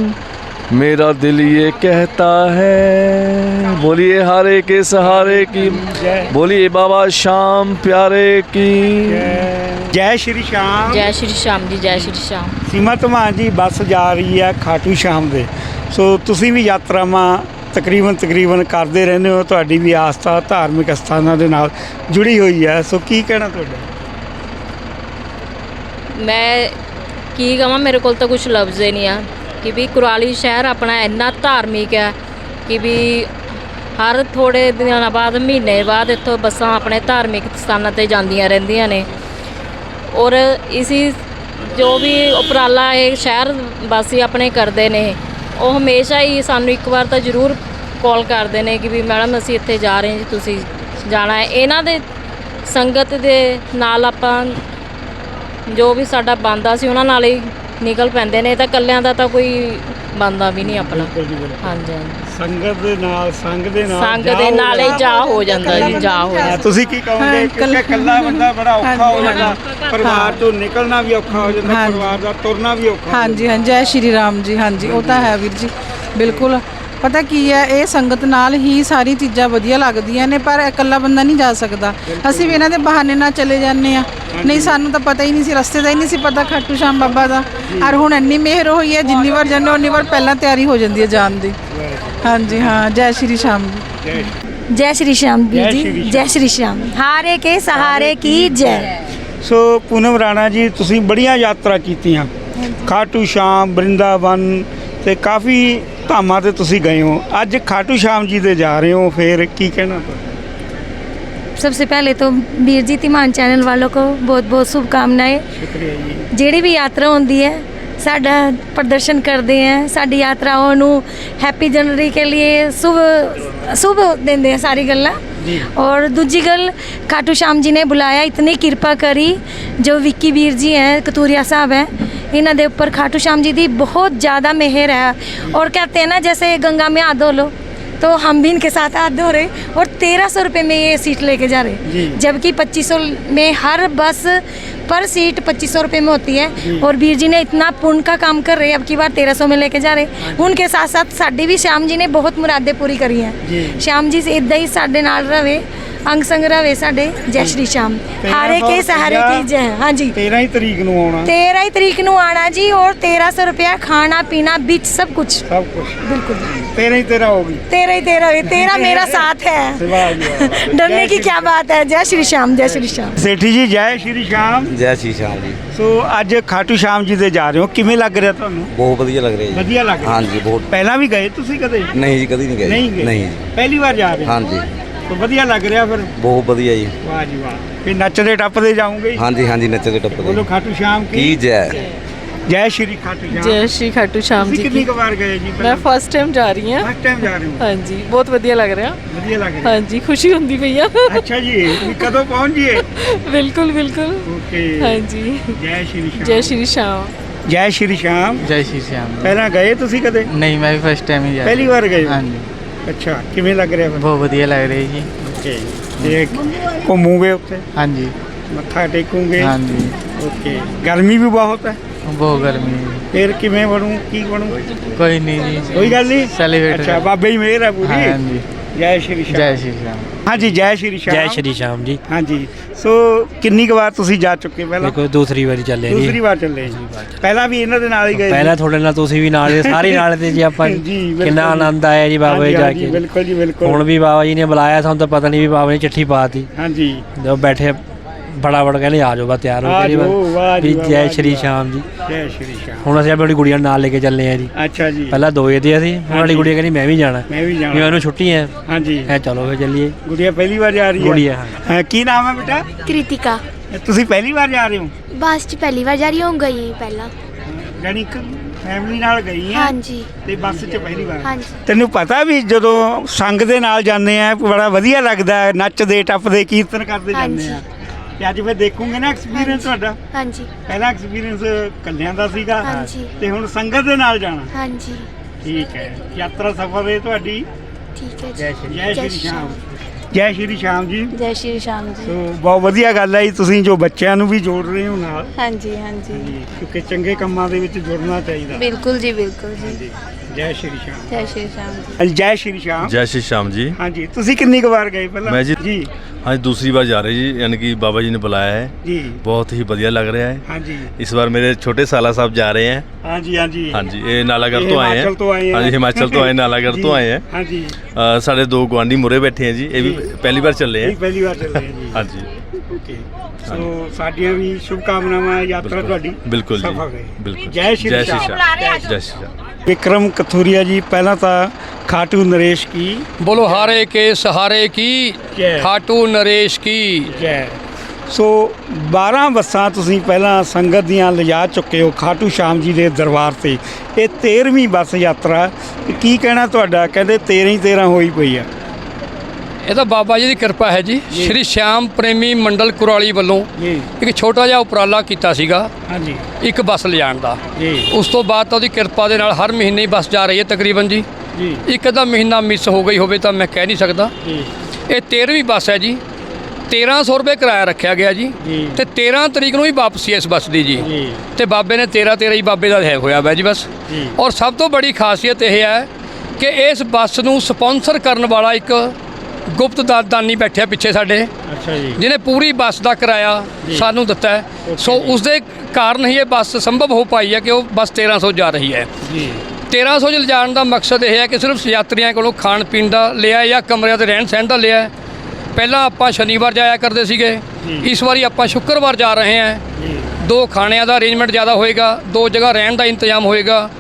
मेरा दिल ये कहता है बोलिए हारे के सहारे की बोलिए बाबा शाम प्यारे की ਜੈ ਸ਼੍ਰੀ ਸ਼ਾਮ ਜੈ ਸ਼੍ਰੀ ਸ਼ਾਮ ਜੀ ਜੈ ਸ਼੍ਰੀ ਸ਼ਾਮ ਸੀਮਾ ਧਮਾਨ ਜੀ ਬੱਸ ਜਾ ਰਹੀ ਹੈ ਖਾਟੂ ਸ਼ਾਮ ਦੇ ਸੋ ਤੁਸੀਂ ਵੀ ਯਾਤਰਾਵਾਂ ਤਕਰੀਬਨ ਤਕਰੀਬਨ ਕਰਦੇ ਰਹਿੰਦੇ ਹੋ ਤੁਹਾਡੀ ਵੀ ਆਸਥਾ ਧਾਰਮਿਕ ਸਥਾਨਾਂ ਦੇ ਨਾਲ ਜੁੜੀ ਹੋਈ ਹੈ ਸੋ ਕੀ ਕਹਿਣਾ ਤੁਹਾਡਾ ਮੈਂ ਕੀ ਕਹਾਂ ਮੇਰੇ ਕੋਲ ਤਾਂ ਕੁਝ ਲਫ਼ਜ਼ ਹੀ ਨਹੀਂ ਆ ਕਿ ਵੀ ਕੁਰਾਲੀ ਸ਼ਹਿਰ ਆਪਣਾ ਇੰਨਾ ਧਾਰਮਿਕ ਹੈ ਕਿ ਵੀ ਹਰ ਥੋੜੇ ਦਿਨਾਂ ਬਾਅਦ, ਮਹੀਨੇ ਬਾਅਦ ਇੱਥੋਂ ਬੱਸਾਂ ਆਪਣੇ ਧਾਰਮਿਕ ਸਥਾਨਾਂ ਤੇ ਜਾਂਦੀਆਂ ਰਹਿੰਦੀਆਂ ਨੇ। ਔਰ ਇਸੀ ਜੋ ਵੀ ਉਪਰਾਲਾ ਇਹ ਸ਼ਹਿਰ ਵਾਸੀ ਆਪਣੇ ਕਰਦੇ ਨੇ, ਉਹ ਹਮੇਸ਼ਾ ਹੀ ਸਾਨੂੰ ਇੱਕ ਵਾਰ ਤਾਂ ਜ਼ਰੂਰ ਕਾਲ ਕਰਦੇ ਨੇ ਕਿ ਵੀ ਮੈਡਮ ਅਸੀਂ ਇੱਥੇ ਜਾ ਰਹੇ ਹਾਂ ਜੀ ਤੁਸੀਂ ਜਾਣਾ ਹੈ। ਇਹਨਾਂ ਦੇ ਸੰਗਤ ਦੇ ਨਾਲ ਆਪਾਂ ਜੋ ਵੀ ਸਾਡਾ ਬੰਦਾ ਸੀ, ਉਹਨਾਂ ਨਾਲ ਹੀ ਨਿਕਲ ਪੈਂਦੇ ਨੇ ਤਾਂ ਕੱਲਿਆਂ ਦਾ ਤਾਂ ਕੋਈ ਬੰਦਾ ਵੀ ਨਹੀਂ ਆਪਣਾ। ਹਾਂਜੀ ਹਾਂਜੀ। ਸੰਗਤ ਦੇ ਨਾਲ ਸੰਗ ਦੇ ਨਾਲ ਸੰਗ ਜਾ ਦੇ ਹੋ ਨਾਲ ਹੀ। ਜਾ ਹੋ ਜਾਂਦਾ ਜੀ ਜਾ ਹੋ ਜਾਂਦਾ ਤੁਸੀਂ ਕੀ ਕਹੋਗੇ? ਕਿਉਂਕਿ ਇਕੱਲਾ ਬੰਦਾ ਬੜਾ ਔਖਾ ਹੋ ਜਾਂਦਾ। ਪਰਿਵਾਰ ਤੋਂ ਨਿਕਲਣਾ ਵੀ ਔਖਾ ਹੋ ਜਾਂਦਾ ਪਰਿਵਾਰ ਦਾ ਤੁਰਨਾ ਵੀ ਔਖਾ ਹੋ ਹਾਂਜੀ ਹਾਂਜੀ। ਜੈ ਸ਼੍ਰੀ ਰਾਮ ਜੀ ਹਾਂਜੀ। ਉਹ ਤਾਂ ਹੈ ਵੀਰ ਜੀ। ਬਿਲਕੁਲ। ਪਤਾ ਕੀ ਹੈ ਇਹ ਸੰਗਤ ਨਾਲ ਹੀ ਸਾਰੀ ਚੀਜ਼ਾਂ ਵਧੀਆ ਲੱਗਦੀਆਂ ਨੇ ਪਰ ਇਕੱਲਾ ਬੰਦਾ ਨਹੀਂ ਜਾ ਸਕਦਾ। ਅਸੀਂ ਵੀ ਇਹਨਾਂ ਦੇ ਬਹਾਨੇ ਨਾਲ ਚਲੇ ਜਾਂਦੇ ਆ ਨਹੀਂ ਸਾਨੂੰ ਤਾਂ ਪਤਾ ਹੀ ਨਹੀਂ ਸੀ ਰਸਤੇ ਦਾ ਹੀ ਨਹੀਂ ਸੀ ਪਤਾ ਖਾਟੂ ਸ਼ਾਮ ਬਾਬਾ ਦਾ। ਔਰ ਹੁਣ ਇੰਨੀ ਮਿਹਰ ਹੋਈ ਹੈ ਜਿੰਨੀ ਵਾਰ ਜਾਂਦੇ ਉਨੀ ਵਾਰ ਪਹਿਲਾਂ ਤਿਆਰੀ ਹੋ ਜਾਂਦੀ ਹੈ ਜਾਣ ਦੀ। ਹਾਂਜੀ ਹਾਂ ਜੈ ਸ਼੍ਰੀ ਸ਼ਾਮ ਜੀ। ਜੈ ਸ਼੍ਰੀ ਸ਼ਾਮ ਜੈ ਸ਼੍ਰੀ ਸ਼ਾਮ। ਜੈ ਸ਼੍ਰੀ ਸ਼ਾਮ। ਹਾਰੇ ਕੇ ਸਹਾਰੇ ਕੀ ਜੈ। ਸੋ ਪੂਨਮ ਰਾਣਾ ਜੀ ਤੁਸੀਂ ਬੜੀਆਂ ਯਾਤਰਾ ਕੀਤੀਆਂ। ਖਾਟੂ ਸ਼ਾਮ ਬ੍ਰਿੰਦਾਵਨ ਤੇ ਕਾਫੀ ਧਾਮਾਂ ਤੇ ਤੁਸੀਂ ਗਏ ਹੋ ਅੱਜ ਖਾਟੂ ਸ਼ਾਮ ਜੀ ਦੇ ਜਾ ਰਹੇ ਹੋ ਫਿਰ ਕੀ ਕਹਿਣਾ ਤੁਹਾਡਾ सबसे पहले तो वीर जी ਧੀਮਾਨ ਚੈਨਲ ਵਾਲੋं को बहुत बहुत शुभकामनाएं ਸ਼ੁਕਰੀਆ ਜੀ ਜਿਹੜੀ ਵੀ ਯਾਤਰਾ ਹੁੰਦੀ ਹੈ ਸਾਡਾ ਪ੍ਰਦਰਸ਼ਨ ਕਰਦੇ ਹੈ ਸਾਡੀ ਯਾਤਰਾਵਾਂ ਨੂੰ ਹੈਪੀ ਜਨਵਰੀ ਕੇ ਲਈ ਸ਼ੁਭ ਸ਼ੁਭ ਦਿੰਦੇ ਆ ਸਾਰੀ ਗੱਲਾਂ ਔਰ ਦੂਜੀ ਗੱਲ ਖਾਟੂ ਸ਼ਾਮ ਜੀ ਨੇ ਬੁਲਾਇਆ ਇਤਨੀ ਕਿਰਪਾ ਕਰੀ ਜੋ ਵਿੱਕੀ ਵੀਰ ਜੀ ਹੈ ਕਤੂਰੀਆ ਸਾਹਿਬ ਹੈ ਇਹਨਾਂ ਦੇ ऊपर खाटू श्याम जी दी बहुत ज़्यादा मेहर है और कहते हैं ना जैसे गंगा में हाथ धो लो तो हम भी इनके साथ हाथ धो रहे और तेरह सौ रुपये में ये सीट लेके जा रहे जबकि पच्चीस सौ में हर बस पर सीट पच्चीस सौ रुपये में होती है और वीर जी ने इतना पुण्य का काम कर रहे अब की बार तेरह सौ में लेके जा रहे उनके साथ साथ साड़ी भी श्याम जी ने बहुत मुरादें पूरी करी हैं श्याम जी इदा ही साढ़े नाल रहे ਅੰਗ ਸੰਗ ਰਵੇ ਸਾਡੇ ਜੈ ਸ਼੍ਰੀ ਸ਼ਾਮ। ਹਾਰੇ ਕੇ ਸਹਾਰੇ ਕੀ ਜੈ ਹਾਂਜੀ। 13 ਹੀ ਤਰੀਕ ਨੂੰ ਆਉਣਾ। 13 ਹੀ ਤਰੀਕ ਨੂੰ ਆਣਾ ਜੀ ਔਰ 1300 ਰੁਪਿਆ ਖਾਣਾ ਪੀਣਾ ਵਿੱਚ ਸਭ ਕੁਝ ਸਭ ਕੁਝ ਬਿਲਕੁਲ। 13 ਹੀ 13 ਹੋਗੀ 13 ਹੀ 13 ਹੋਗੀ 13 ਮੇਰਾ ਸਾਥ ਹੈ। ਡਰਨੇ ਕੀ ਕੀ ਬਾਤ ਹੈ। ਜੈ ਸ਼੍ਰੀ ਸ਼ਾਮ ਜੈ ਸ਼੍ਰੀ ਸ਼ਾਮ। ਸੇਠੀ ਜੀ ਜੈ ਸ਼੍ਰੀ ਸ਼ਾਮ। ਜੈ ਸ਼੍ਰੀ ਸ਼ਾਮ ਜੀ। ਸੋ ਅੱਜ ਖਾਟੂ ਸ਼ਾਮ ਜੀ ਦੇ ਜਾ ਰਹੇ ਹੋ। ਕਿਵੇਂ ਲੱਗ ਰਿਹਾ ਤੁਹਾਨੂੰ? ਬਹੁਤ ਵਧੀਆ ਲੱਗ ਰਿਹਾ ਜੀ। ਵਧੀਆ ਲੱਗ ਰਿਹਾ। ਹਾਂਜੀ ਬਹੁਤ। ਪਹਿਲਾਂ ਵੀ ਗਏ ਤੁਸੀਂ ਕਦੇ? ਨਹੀਂ ਜੀ ਕਦੇ ਨਹੀਂ ਗਏ ਨਹੀਂ ਪਹਿਲੀ ਵਾਰ ਜਾ ਰਹੇ ਹਾਂਜੀ। ਤਾਂ ਵਧੀਆ ਲੱਗ ਰਿਹਾ ਫਿਰ। ਬਹੁਤ ਵਧੀਆ ਜੀ। ਵਾਹ ਜੀ ਵਾਹ। ਫਿਰ ਨੱਚਦੇ ਟੱਪਦੇ ਜਾਓਗੇ? ਹਾਂਜੀ ਹਾਂਜੀ ਨੱਚਦੇ ਟੱਪਦੇ। ਬੋਲੋ ਖਾਟੂ ਸ਼ਾਮ ਕੀ? ਕੀ ਜੈ? ਜੈ ਸ਼੍ਰੀ ਖਾਟੂ ਸ਼ਾਮ। ਜੈ ਸ਼੍ਰੀ ਖਾਟੂ ਸ਼ਾਮ ਤੁਸੀਂ ਜੀ ਕਿੰਨੀ ਕੀ? ਕੁ ਵਾਰ ਗਏ ਜੀ ਮੈਂ ਫਸਟ ਟਾਈਮ ਜਾ ਰਹੀ ਹਾਂ। ਫਸਟ ਟਾਈਮ ਜਾ ਰਹੇ ਹੋ? ਹਾਂਜੀ ਬਹੁਤ ਵਧੀਆ ਲੱਗ ਰਿਹਾ। ਵਧੀਆ ਲੱਗ ਰਿਹਾ। ਹਾਂਜੀ ਖੁਸ਼ੀ ਹੁੰਦੀ ਪਈ ਆ। ਅੱਛਾ ਜੀ ਵੀ ਕਦੋਂ ਪਹੁੰਚ ਜੀਏ? ਬਿਲਕੁਲ ਬਿਲਕੁਲ। ਓਕੇ। ਹਾਂਜੀ। ਜੈ ਸ਼੍ਰੀ ਸ਼ਾਮ। ਜੈ ਸ਼੍ਰੀ ਸ਼ਾਮ। ਜੈ ਸ਼੍ਰੀ ਸ਼ਾਮ। ਜੈ ਸ਼੍ਰੀ ਸ਼ਾਮ। ਪਹਿਲਾਂ ਗਏ ਤੁਸੀਂ ਕਦੇ? ਨਹੀਂ ਮੈਂ ਵੀ ਫਸਟ ਟਾਈਮ ਹੀ ਜਾ ਪਹਿਲੀ ਵਾਰ ਗਏ ਹੋ? ਹਾਂਜੀ। ਅੱਛਾ ਕਿਵੇਂ ਲੱਗ ਰਿਹਾ ਫਿਰ? ਬਹੁਤ ਵਧੀਆ ਲੱਗ ਰਿਹਾ ਜੀ। ਓਕੇ ਤੇ ਘੁੰਮੂਗੇ ਉੱਥੇ? ਹਾਂਜੀ। ਮੱਥਾ ਟੇਕੂਗੇ? ਹਾਂਜੀ। ਓਕੇ ਗਰਮੀ ਵੀ ਬਹੁਤ ਹੈ? ਬਹੁਤ ਗਰਮੀ ਹੈ ਫਿਰ ਕਿਵੇਂ ਬਣੂ? ਕੀ ਬਣੂ। ਕੋਈ ਨਹੀਂ ਜੀ। ਕੋਈ ਗੱਲ ਨਹੀਂ? Celebrate ਅੱਛਾ ਬਾਬੇ ਹੀ ਮਿਹਰ ਹੈ ਪੂਰੀ। ਹਾਂਜੀ। ਜੈ ਸ਼੍ਰੀ ਸ਼ਾਮ। ਜੈ ਸ਼੍ਰੀ ਸ਼ਾਮ। ਹਾਂਜੀ ਜੈ ਸ਼੍ਰੀ ਸ਼ਾਮ। ਜੈ ਸ਼੍ਰੀ ਸ਼ਾਮ ਜੀ। ਹਾਂਜੀ ਸੋ ਕਿੰਨੀ ਕੁ ਵਾਰ ਤੁਸੀਂ ਜਾ ਚੁੱਕੇ ਪਹਿਲਾਂ? ਦੇਖੋ ਦੂਸਰੀ ਵਾਰੀ ਚੱਲੇ ਜੀ। ਦੂਸਰੀ ਵਾਰ ਚੱਲੇ ਜੀ। ਪਹਿਲਾਂ ਵੀ ਇਹਨਾਂ ਦੇ ਨਾਲ ਹੀ ਗਏ? ਪਹਿਲਾਂ ਤੁਹਾਡੇ ਨਾਲ ਤੁਸੀਂ ਵੀ ਨਾਲ ਸਾਰੇ ਨਾਲ ਤੇ ਜੀ ਆਪਾਂ ਕਿੰਨਾ। ਆਨੰਦ ਆਇਆ ਜੀ ਬਾਬਾ ਜੀ ਜਾ ਕੇ। ਬਿਲਕੁਲ ਜੀ ਬਿਲਕੁਲ। ਹੁਣ ਵੀ ਬਾਬਾ ਜੀ ਨੇ ਬੁਲਾਇਆ ਸਾਨੂੰ ਤਾਂ ਪਤਾ ਨਹੀਂ ਵੀ ਬਾਬਾ ਨੇ ਚਿੱਠੀ ਪਾਤੀ ਹਾਂਜੀ। ਜਦੋਂ ਬੈਠੇ ਬੜਾ ਬੜਾ ਕਹਿੰਦੇ ਆ ਜਾਓ ਬਾ ਤਿਆਰ ਹੋ ਆ ਕੇ ਜੀ ਜਾਓ, ਵਾਹ ਜੀ ਵੀ ਵਾਹ, ਜੈ ਵਾਹ ਸ਼੍ਰੀ। ਸ਼ਾਮ ਜੀ। ਜੈ ਸ਼੍ਰੀ ਸ਼ਾਮ। ਹੁਣ ਅਸੀਂ ਆਪਣੀ ਗੁੜੀਆ ਨੂੰ ਨਾਲ ਲੈ ਕੇ ਚੱਲੇ ਆ ਜੀ। ਅੱਛਾ ਜੀ। ਪਹਿਲਾਂ ਦੋ ਇਹਦੇ ਅਸੀਂ ਹੁਣ ਵਾਲੀ ਹਾਂਜੀ। ਗੁੜੀਆ ਕਹਿੰਦੀ ਮੈਂ ਵੀ ਜਾਣਾ। ਮੈਂ ਵੀ ਜਾਣਾ। ਵੀ ਮੈਨੂੰ ਛੁੱਟੀ ਹੈ। ਹਾਂਜੀ। ਹੈ ਚਲੋ ਫਿਰ ਚੱਲੀਏ। ਗੁੜੀਆ ਪਹਿਲੀ ਵਾਰ ਜਾ ਰਹੀ ਹੈ? ਗੁੜੀਆ, ਹਾਂ। ਹਾਂ, ਕੀ ਨਾਮ ਹੈ ਬੇਟਾ? ਕ੍ਰਿਤਿਕਾ। ਤੁਸੀਂ ਪਹਿਲੀ ਵਾਰ ਜਾ ਰਹੇ ਹੋ? ਬੱਸ 'ਚ ਪਹਿਲੀ ਵਾਰ ਜਾ ਰਹੀ ਹਾਂ ਗਈ ਹਾਂ ਪਹਿਲਾਂ। ਯਾਨੀ ਕਿ ਫੈਮਿਲੀ ਨਾਲ ਗਈ ਹੈ? ਹਾਂਜੀ। ਤੇ ਬੱਸ 'ਚ ਪਹਿਲੀ ਵਾਰ? ਹਾਂਜੀ। ਤੈਨੂੰ ਪਤਾ ਵੀ ਜਦੋਂ ਸੰਗ ਦੇ ਨਾਲ ਜਾਂਦੇ ਆ ਬੜਾ ਵਧੀਆ ਲੱਗਦਾ ਹੈ ਨੱਚਦੇ ਟੱਪਦੇ ਕੀਰਤਨ ਕਰਦੇ ਜਾਂਦੇ ਆ। ਤੇ ਅੱਜ ਮੈਂ ਦੇਖੂੰਗੇ ਨਾ ਐਕਸਪੀਰੀਅੰਸ ਤੁਹਾਡਾ। ਹਾਂਜੀ। ਪਹਿਲਾ ਐਕਸਪੀਰੀਅੰਸ ਕੱਲਿਆਂ ਦਾ ਸੀਗਾ ਹਾਂਜੀ। ਤੇ ਹੁਣ ਸੰਗਤ ਦੇ ਨਾਲ ਜਾਣਾ। ਹਾਂਜੀ। ਠੀਕ ਹੈ। ਯਾਤਰਾ ਸਫਲ ਹੈ ਤੁਹਾਡੀ। ਠੀਕ ਹੈ ਜੈ। ਜੀ ਸ਼੍ਰੀ ਜੈ ਸ਼੍ਰੀ ਸ਼ਾਮ। ਜੈ ਸ਼੍ਰੀ ਸ਼ਾਮ ਜੀ। ਜੈ ਸ਼੍ਰੀ ਸ਼ਾਮ ਜੀ। ਸੋ ਬਹੁਤ ਵਧੀਆ ਗੱਲ ਹੈ ਜੀ ਤੁਸੀਂ ਜੋ ਬੱਚਿਆਂ ਨੂੰ ਵੀ ਜੋੜ ਰਹੇ ਹੋ ਨਾਲ। ਹਾਂਜੀ ਹਾਂਜੀ। ਕਿਉਂਕਿ ਚੰਗੇ ਕੰਮਾਂ ਦੇ ਵਿੱਚ ਜੁੜਨਾ ਚਾਹੀਦਾ। ਬਿਲਕੁਲ ਜੀ ਬਿਲਕੁਲ ਜੀ। ਜੈ ਸ਼੍ਰੀ ਸ਼ਾਮ। ਜੈ ਸ਼੍ਰੀ ਸ਼ਾਮ ਜੀ। ਹਾਂਜੀ, ਜੈ ਸ਼੍ਰੀ ਸ਼ਾਮ। ਜੈ ਸ਼੍ਰੀ ਸ਼ਾਮ ਜੀ। ਹਾਂਜੀ ਤੁਸੀਂ ਕਿੰਨੀ ਵਾਰ ਗਏ ਪਹਿਲਾਂ? ਮੈਂ ਜੀ- ਅੱਜ ਦੂਸਰੀ ਵਾਰ ਜਾ ਰਹੇ ਜੀ ਯਾਨੀ ਕਿ ਬਾਬਾ ਜੀ ਨੇ ਬੁਲਾਇਆ ਹੈ। ਜੀ। ਬਹੁਤ ਹੀ ਵਧੀਆ ਲੱਗ ਰਿਹਾ ਹੈ। ਹਾਂਜੀ। ਇਸ ਵਾਰ ਮੇਰੇ ਛੋਟੇ ਸਾਲਾ ਸਾਹਿਬ ਜਾ ਰਹੇ ਹੈ। ਹਾਂਜੀ ਹਾਂਜੀ। ਹਾਂਜੀ ਇਹ ਨਾਲਾਗੜ੍ਹ ਤੋਂ ਆਏ ਹਿਮਾਚਲ ਤੋਂ ਆਏ ਹੈ। ਹਾਂਜੀ ਹਿਮਾਚਲ ਤੋਂ ਆਏ ਨਾਲਾਗੜ੍ਹ ਤੋਂ ਆਏ ਹੈ। ਹਾਂਜੀ। ਸਾਡੇ ਦੋ ਗੁਆਂਢੀ ਮੁਰੇ ਬੈਠੇ ਹੈ ਜੀ ਇਹ ਵੀ ਪਹਿਲੀ ਵਾਰ ਚੱਲੇ ਇਹ हैं ਪਹਿਲੀ ਵਾਰ ਚੱਲੇ ਹਾਂ ਜੀ ਹਾਂਜੀ ਓਕੇ ਸੋ ਸਾਡੀਆਂ ਵੀ ਸ਼ੁਭ ਕਾਮਨਾਵਾਂ ਯਾਤਰਾ ਤੁਹਾਡੀ ਬਿਲਕੁਲ ਜੀ ਸਫਲ ਰਹੇ ਬਿਲਕੁਲ ਜੈ ਸ਼੍ਰੀ ਜੈ ਸ਼ਾਮ ਜੈ ਸ਼੍ਰੀ ਰਾਮ ਵਿਕਰਮ ਕਥੂਰੀਆ ਜੀ ਪਹਿਲਾਂ ਤਾਂ ਖਾਟੂ ਨਰੇਸ਼ ਕੀ बोलो हारे के सहारे की जय। खाटू नरेश की ਜੈ ਸੋ 12 ਬੱਸਾਂ ਤੁਸੀਂ ਪਹਿਲਾਂ ਸੰਗਤ ਦੀਆਂ ਲਿਜਾ ਚੁੱਕੇ ਹੋ ਖਾਟੂ ਸ਼ਾਮ ਜੀ ਦੇ ਦਰਬਾਰ ਤੇ ਇਹ 13ਵੀਂ ਬੱਸ ਯਾਤਰਾ ਕੀ ਕਹਿਣਾ ਤੁਹਾਡਾ ਕਹਿੰਦੇ 13 ਹੀ 13 ਹੋਈ ਪਈ ਆ ਇਹ ਤਾਂ ਬਾਬਾ ਜੀ ਦੀ ਕਿਰਪਾ ਹੈ ਜੀ। ਸ਼੍ਰੀ ਸ਼ਿਆਮ ਪ੍ਰੇਮੀ ਮੰਡਲ ਕੁਰਾਲੀ ਵੱਲੋਂ ਇੱਕ ਛੋਟਾ ਜਿਹਾ ਉਪਰਾਲਾ ਕੀਤਾ ਸੀਗਾ। ਹਾਂਜੀ। ਇੱਕ ਬੱਸ ਲਿਜਾਣ ਦਾ। ਜੀ। ਉਸ ਤੋਂ ਬਾਅਦ ਤਾਂ ਉਹਦੀ ਕਿਰਪਾ ਦੇ ਨਾਲ ਹਰ ਮਹੀਨੇ ਹੀ ਬੱਸ ਜਾ ਰਹੀ ਹੈ ਤਕਰੀਬਨ ਜੀ। ਜੀ। ਇੱਕ ਅੱਧਾ ਮਹੀਨਾ ਮਿਸ ਹੋ ਗਈ ਹੋਵੇ ਤਾਂ ਮੈਂ ਕਹਿ ਨਹੀਂ ਸਕਦਾ। ਜੀ। ਇਹ 13ਵੀਂ ਬੱਸ ਹੈ ਜੀ। 1300 ਰੁਪਏ ਕਿਰਾਇਆ ਰੱਖਿਆ ਗਿਆ ਜੀ। ਤੇ 13 ਤਰੀਕ ਨੂੰ ਹੀ ਵਾਪਸੀ ਇਸ ਬੱਸ ਦੀ ਜੀ। ਤੇ ਬਾਬੇ ਨੇ 13 13 ਹੀ ਬਾਬੇ ਦਾ ਹੈ ਹੋਇਆ ਵੈ ਜੀ ਬਸ। ਔਰ ਸਭ ਤੋਂ ਬੜੀ ਖਾਸੀਅਤ ਇਹ ਹੈ ਕਿ ਇਸ ਬੱਸ ਨੂੰ ਸਪਾਂਸਰ ਕਰਨ ਵਾਲਾ ਇੱਕ ਗੁਪਤ ਦਾ- ਦਾਨੀ ਬੈਠਿਆ ਪਿੱਛੇ ਸਾਡੇ। ਅੱਛਾ ਜੀ। ਜਿਹਨੇ ਪੂਰੀ ਬੱਸ ਦਾ ਕਿਰਾਇਆ। ਸਾਨੂੰ ਦਿੱਤਾ ਹੈ। ਸੋ ਉਸ ਦੇ ਕਾਰਨ ਹੀ ਇਹ ਬੱਸ ਸੰਭਵ ਹੋ ਪਾਈ ਹੈ ਕਿ ਉਹ ਬੱਸ 1300 ਜਾ ਰਹੀ ਹੈ। ਜੀ। 1300 ਚ ਲਿਜਾਣ ਦਾ ਮਕਸਦ ਇਹ ਹੈ ਕਿ ਸਿਰਫ ਯਾਤਰੀਆਂ ਕੋਲੋਂ ਖਾਣ ਪੀਣ ਦਾ ਲਿਆ ਜਾਂ ਕਮਰਿਆਂ ਤੇ ਰਹਿਣ ਸਹਿਣ ਦਾ ਲਿਆ। ਪਹਿਲਾਂ ਆਪਾਂ ਸ਼ਨੀਵਾਰ ਜਾਇਆ ਕਰਦੇ ਸੀਗੇ। ਇਸ ਵਾਰੀ ਆਪਾਂ ਸ਼ੁੱਕਰਵਾਰ ਜਾ ਰਹੇ ਹਾਂ। ਦੋ ਖਾਣਿਆਂ ਦਾ ਅਰੇਂਜਮੈਂਟ ਜ਼ਿਆਦਾ ਹੋਏਗਾ ਦੋ ਜਗ੍ਹਾ ਰਹਿਣ ਦਾ ਇੰਤਜ਼ਾਮ ਹੋਏਗਾ।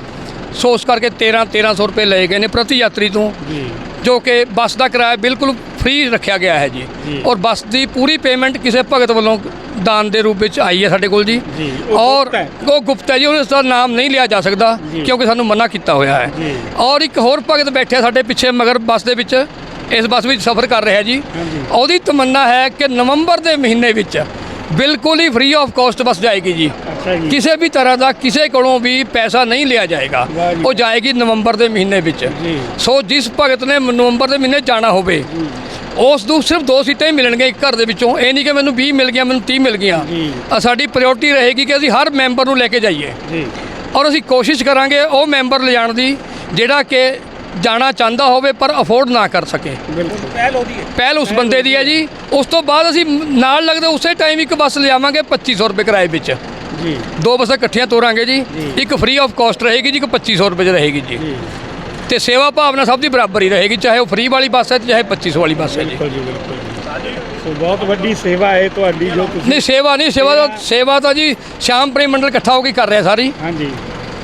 ਸੋ ਉਸ ਕਰਕੇ 13 1300 ਰੁਪਏ ਲਏ ਗਏ ਨੇ ਪ੍ਰਤੀ ਯਾਤਰੀ ਤੋਂ। ਜੀ ਕਿ ਬੱਸ ਦਾ ਕਿਰਾਇਆ ਬਿਲਕੁਲ ਫ੍ਰੀ ਰੱਖਿਆ ਗਿਆ ਹੈ ਜੀ। ਔਰ ਬੱਸ ਦੀ ਪੂਰੀ ਪੇਮੈਂਟ ਕਿਸੇ ਭਗਤ ਵੱਲੋਂ ਦਾਨ ਦੇ ਰੂਪ ਵਿੱਚ ਆਈ ਹੈ ਸਾਡੇ ਕੋਲ ਜੀ ਜੀ, ਉਹ ਔਰ ਗੁਪਤ ਹੈ। ਜੀ ਉਸ ਦਾ ਨਾਮ ਨਹੀਂ ਲਿਆ ਜਾ ਸਕਦਾ। ਕਿਉਂਕਿ ਸਾਨੂੰ ਮਨਾ ਕੀਤਾ ਹੋਇਆ ਹੈ। ਔਰ ਇੱਕ ਹੋਰ ਭਗਤ ਬੈਠਿਆ ਸਾਡੇ ਪਿੱਛੇ ਮਗਰ ਬੱਸ ਦੇ ਵਿੱਚ ਇਸ ਬੱਸ ਵਿੱਚ ਸਫ਼ਰ ਕਰ ਰਿਹਾ ਜੀ। ਉਹਦੀ ਤਮੰਨਾ ਹੈ ਕਿ ਨਵੰਬਰ ਦੇ ਮਹੀਨੇ ਵਿੱਚ ਬਿਲਕੁਲ ਹੀ ਫ੍ਰੀ ਆਫ ਕਾਸਟ ਬੱਸ ਜਾਏਗੀ ਜੀ ਕਿਸੇ ਵੀ ਤਰ੍ਹਾਂ ਦਾ ਕਿਸੇ ਕੋਲੋਂ ਵੀ ਪੈਸਾ ਨਹੀਂ ਲਿਆ ਜਾਏਗਾ। ਉਹ ਜਾਏਗੀ ਨਵੰਬਰ ਦੇ ਮਹੀਨੇ ਵਿੱਚ। ਸੋ ਜਿਸ ਭਗਤ ਨੇ ਨਵੰਬਰ ਦੇ ਮਹੀਨੇ ਜਾਣਾ ਹੋਵੇ ਉਸ ਨੂੰ ਸਿਰਫ ਦੋ ਸੀਟਾਂ ਹੀ ਮਿਲਣਗੀਆਂ ਇੱਕ ਘਰ ਦੇ ਵਿੱਚੋਂ। ਇਹ ਨਹੀਂ ਕਿ ਮੈਨੂੰ 20 ਮਿਲ ਗਿਆ ਮੈਨੂੰ 30 ਮਿਲ ਗਈਆਂ। ਜੀ। ਆ ਸਾਡੀ ਪ੍ਰਾਇੋਰਟੀ ਰਹੇਗੀ ਕਿ ਅਸੀਂ ਹਰ ਮੈਂਬਰ ਨੂੰ ਲੈ ਕੇ ਜਾਈਏ। ਜੀ। ਔਰ ਅਸੀਂ ਕੋਸ਼ਿਸ਼ ਕਰਾਂਗੇ ਉਹ ਮੈਂਬਰ ਲਿਜਾਣ ਦੀ ਜਿਹੜਾ ਕਿ ਜਾਣਾ ਚਾਹੁੰਦਾ ਹੋਵੇ ਪਰ ਅਫੋਰਡ ਨਾ ਕਰ ਸਕੇ। ਪਹਿਲ ਉਹਦੀ ਹੈ। ਪਹਿਲ ਉਸ ਬੰਦੇ ਦੀ ਹੈ ਜੀ। ਉਸ ਤੋਂ ਬਾਅਦ ਅਸੀਂ ਨਾਲ ਲੱਗਦੇ ਉਸੇ ਟਾਈਮ ਇੱਕ ਬੱਸ ਲਿਆਵਾਂਗੇ 2500 ਰੁਪਏ ਕਿਰਾਏ ਵਿੱਚ। ਜੀ। ਦੋ ਬੱਸਾਂ ਇਕੱਠੀਆਂ ਤੋਰਾਂਗੇ ਜੀ। ਇੱਕ ਫ੍ਰੀ ਆਫ ਕਾਸਟ ਰਹੇਗੀ ਜੀ ਇੱਕ 2500 ਰੁਪਏ ਰਹੇਗੀ ਜੀ। ਤੇ ਸੇਵਾ ਭਾਵਨਾ ਸਭ ਦੀ ਬਰਾਬਰ ਹੀ ਰਹੇਗੀ ਚਾਹੇ ਉਹ ਫ੍ਰੀ ਵਾਲੀ ਬੱਸ ਹੈ ਚਾਹੇ 2500 ਵਾਲੀ ਬੱਸ ਹੈ ਜੀ। ਬਿਲਕੁਲ ਜੀ ਬਿਲਕੁਲ ਸੋ ਬਹੁਤ ਵੱਡੀ ਸੇਵਾ ਹੈ ਤੁਹਾਡੀ ਜੋ ਤੁਸੀਂ ਨਹੀਂ ਸੇਵਾ ਨਹੀਂ ਸੇਵਾ ਤਾਂ ਸੇਵਾ ਤਾਂ ਜੀ ਸ਼ਾਮ ਪ੍ਰੇਮ ਮੰਡਲ ਇਕੱਠਾ ਹੋ ਕੇ ਕਰ ਰਿਹਾ ਸਾਰੀ। ਹਾਂਜੀ।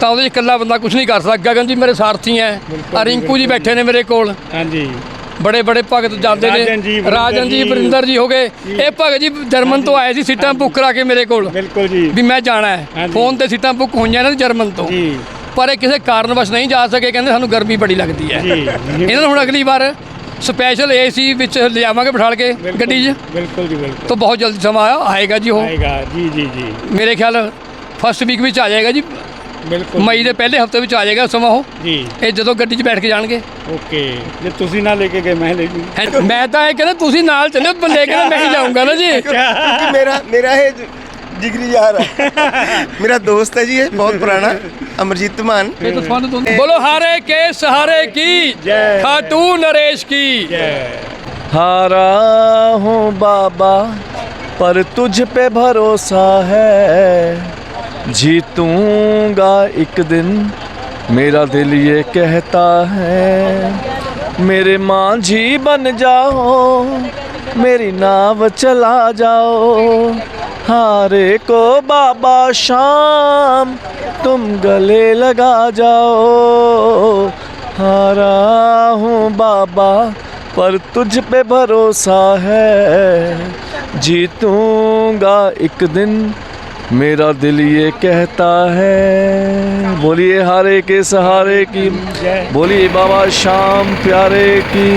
ਤਾਂ ਉਹਦੇ ਇਕੱਲਾ ਬੰਦਾ ਕੁਝ ਨਹੀਂ ਕਰ ਸਕਦਾ। ਗਗਨ ਜੀ ਮੇਰੇ ਸਾਰਥੀ ਹੈ। ਰਿੰਕੂ ਜੀ ਬੈਠੇ ਨੇ ਮੇਰੇ ਕੋਲ। ਹਾਂਜੀ। ਬੜੇ ਬੜੇ ਭਗਤ ਜਾਂਦੇ ਰਾਜਨ ਜੀ, ਨੇ ਵਰਿੰਦਰ ਰਾਜਨ ਜੀ ਜੀ। ਵਰਿੰਦਰ ਜੀ ਹੋ ਗਏ। ਇਹ ਭਗਤ ਜੀ ਜਰਮਨ ਤੋਂ ਆਏ ਸੀ ਸੀਟਾਂ ਬੁੱਕ ਕਰਾ ਕੇ ਮੇਰੇ ਕੋਲ। ਬਿਲਕੁਲ ਜੀ। ਵੀ ਮੈਂ ਜਾਣਾ ਹੈ। ਹਾਂਜੀ। ਫੋਨ ਤੇ ਸੀਟਾਂ ਬੁੱਕ ਹੋਈਆਂ ਨੇ ਜਰਮਨ ਤੋਂ। ਜੀ। ਪਰ ਇਹ ਕਿਸੇ ਕਾਰਨਵਸ਼ ਨਹੀਂ ਜਾ ਸਕੇ ਕਹਿੰਦੇ ਸਾਨੂੰ ਗਰਮੀ ਬੜੀ ਲੱਗਦੀ ਹੈ। ਜੀ। ਇਹਨਾਂ ਨੂੰ ਹੁਣ ਅਗਲੀ ਵਾਰ ਸਪੈਸ਼ਲ ਏਸੀ ਵਿੱਚ ਲਿਆਵਾਂਗੇ ਬਿਠਾਲ ਕੇ ਗੱਡੀ 'ਚ। ਬਿਲਕੁਲ ਜੀ ਬਿਲਕੁਲ। ਤਾਂ ਬਹੁਤ ਜਲਦੀ ਸਮਾਂ ਆਏਗਾ ਜੀ ਉਹ। ਆਏਗਾ। ਜੀ ਜੀ ਜੀ। ਮੇਰੇ ਖਿਆਲ ਫਸਟ ਵੀਕ ਵਿੱਚ ਆ ਜਾਏਗਾ ਜੀ। ਬਿਲਕੁਲ ਮਈ ਦੇ ਪਹਿਲੇ ਹਫਤੇ ਵਿੱਚ ਆ ਜਾਏਗਾ ਸਮਾਂ ਉਹ ਜੀ ਇਹ ਜਦੋਂ ਗੱਡੀ 'ਚ ਬੈਠ ਕੇ ਜਾਣਗੇ ਓਕੇ ਜੇ ਤੁਸੀਂ ਨਾ ਲੈ ਕੇ ਗਏ ਮੈਂ ਲੈ ਜੂ ਹੈਂ, ਮੈਂ ਤਾਂ ਇਹ ਕਹਿੰਦਾ ਤੁਸੀਂ ਨਾਲ ਚੱਲਿਓ ਬੰਦੇ ਕਹਿੰਦਾ ਮੈਂ ਹੀ ਜਾਊਂਗਾ ਨਾ ਜੀ क्योंकि मेरा मेरा है जिगरी यार है मेरा दोस्त है जी ये बहुत पुराना अमरजीत मान ਇਹ ਤਾਂ ਤੁਹਾਨੂੰ ਤੋਂ ਬੋਲੋ ਹਾਰੇ ਕੇ ਸਹਾਰੇ ਕੀ ਖਾਟੂ ਨਰੇਸ਼ ਕੀ हारा हूँ बाबा पर तुझ पे भरोसा है जीतूँगा एक दिन, मेरा दिल ये कहता है, मेरे माँ जी बन जाओ, मेरी नाव चला जाओ, हारे को बाबा शाम, तुम गले लगा जाओ, हारा हूँ बाबा, पर तुझ पे भरोसा है, जीतूँगा एक दिन मेरा दिल ये कहता है। बोलिए हारे के सहारे की। बोलिए बाबा शाम प्यारे की।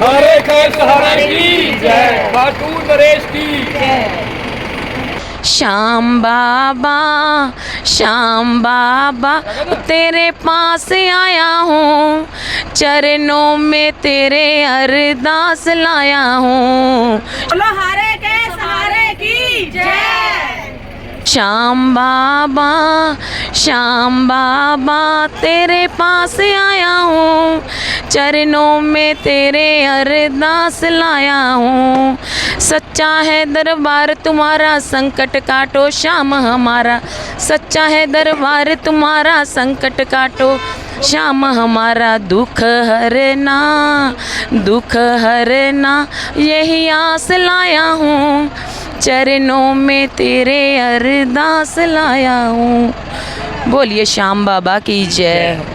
हारे के सहारे की। जय। खाटू नरेश की। श्याम बाबा श्याम बाबा तेरे पास आया हूँ। चरणों में तेरे अरदास लाया हूँ। हारे के सहारे की। जय। श्याम बाबा श्याम बाबा, तेरे पास आया हूँ। चरणों में तेरे अरदास लाया हूँ। सच्चा है दरबार तुम्हारा, संकट काटो श्याम हमारा। सच्चा है दरबार तुम्हारा, संकट काटो श्याम हमारा। दुख हरना दुख हरना, यही आस लाया हूँ। चरणों में तेरे अरदास लाया हूँ बोलिए श्याम बाबा की जय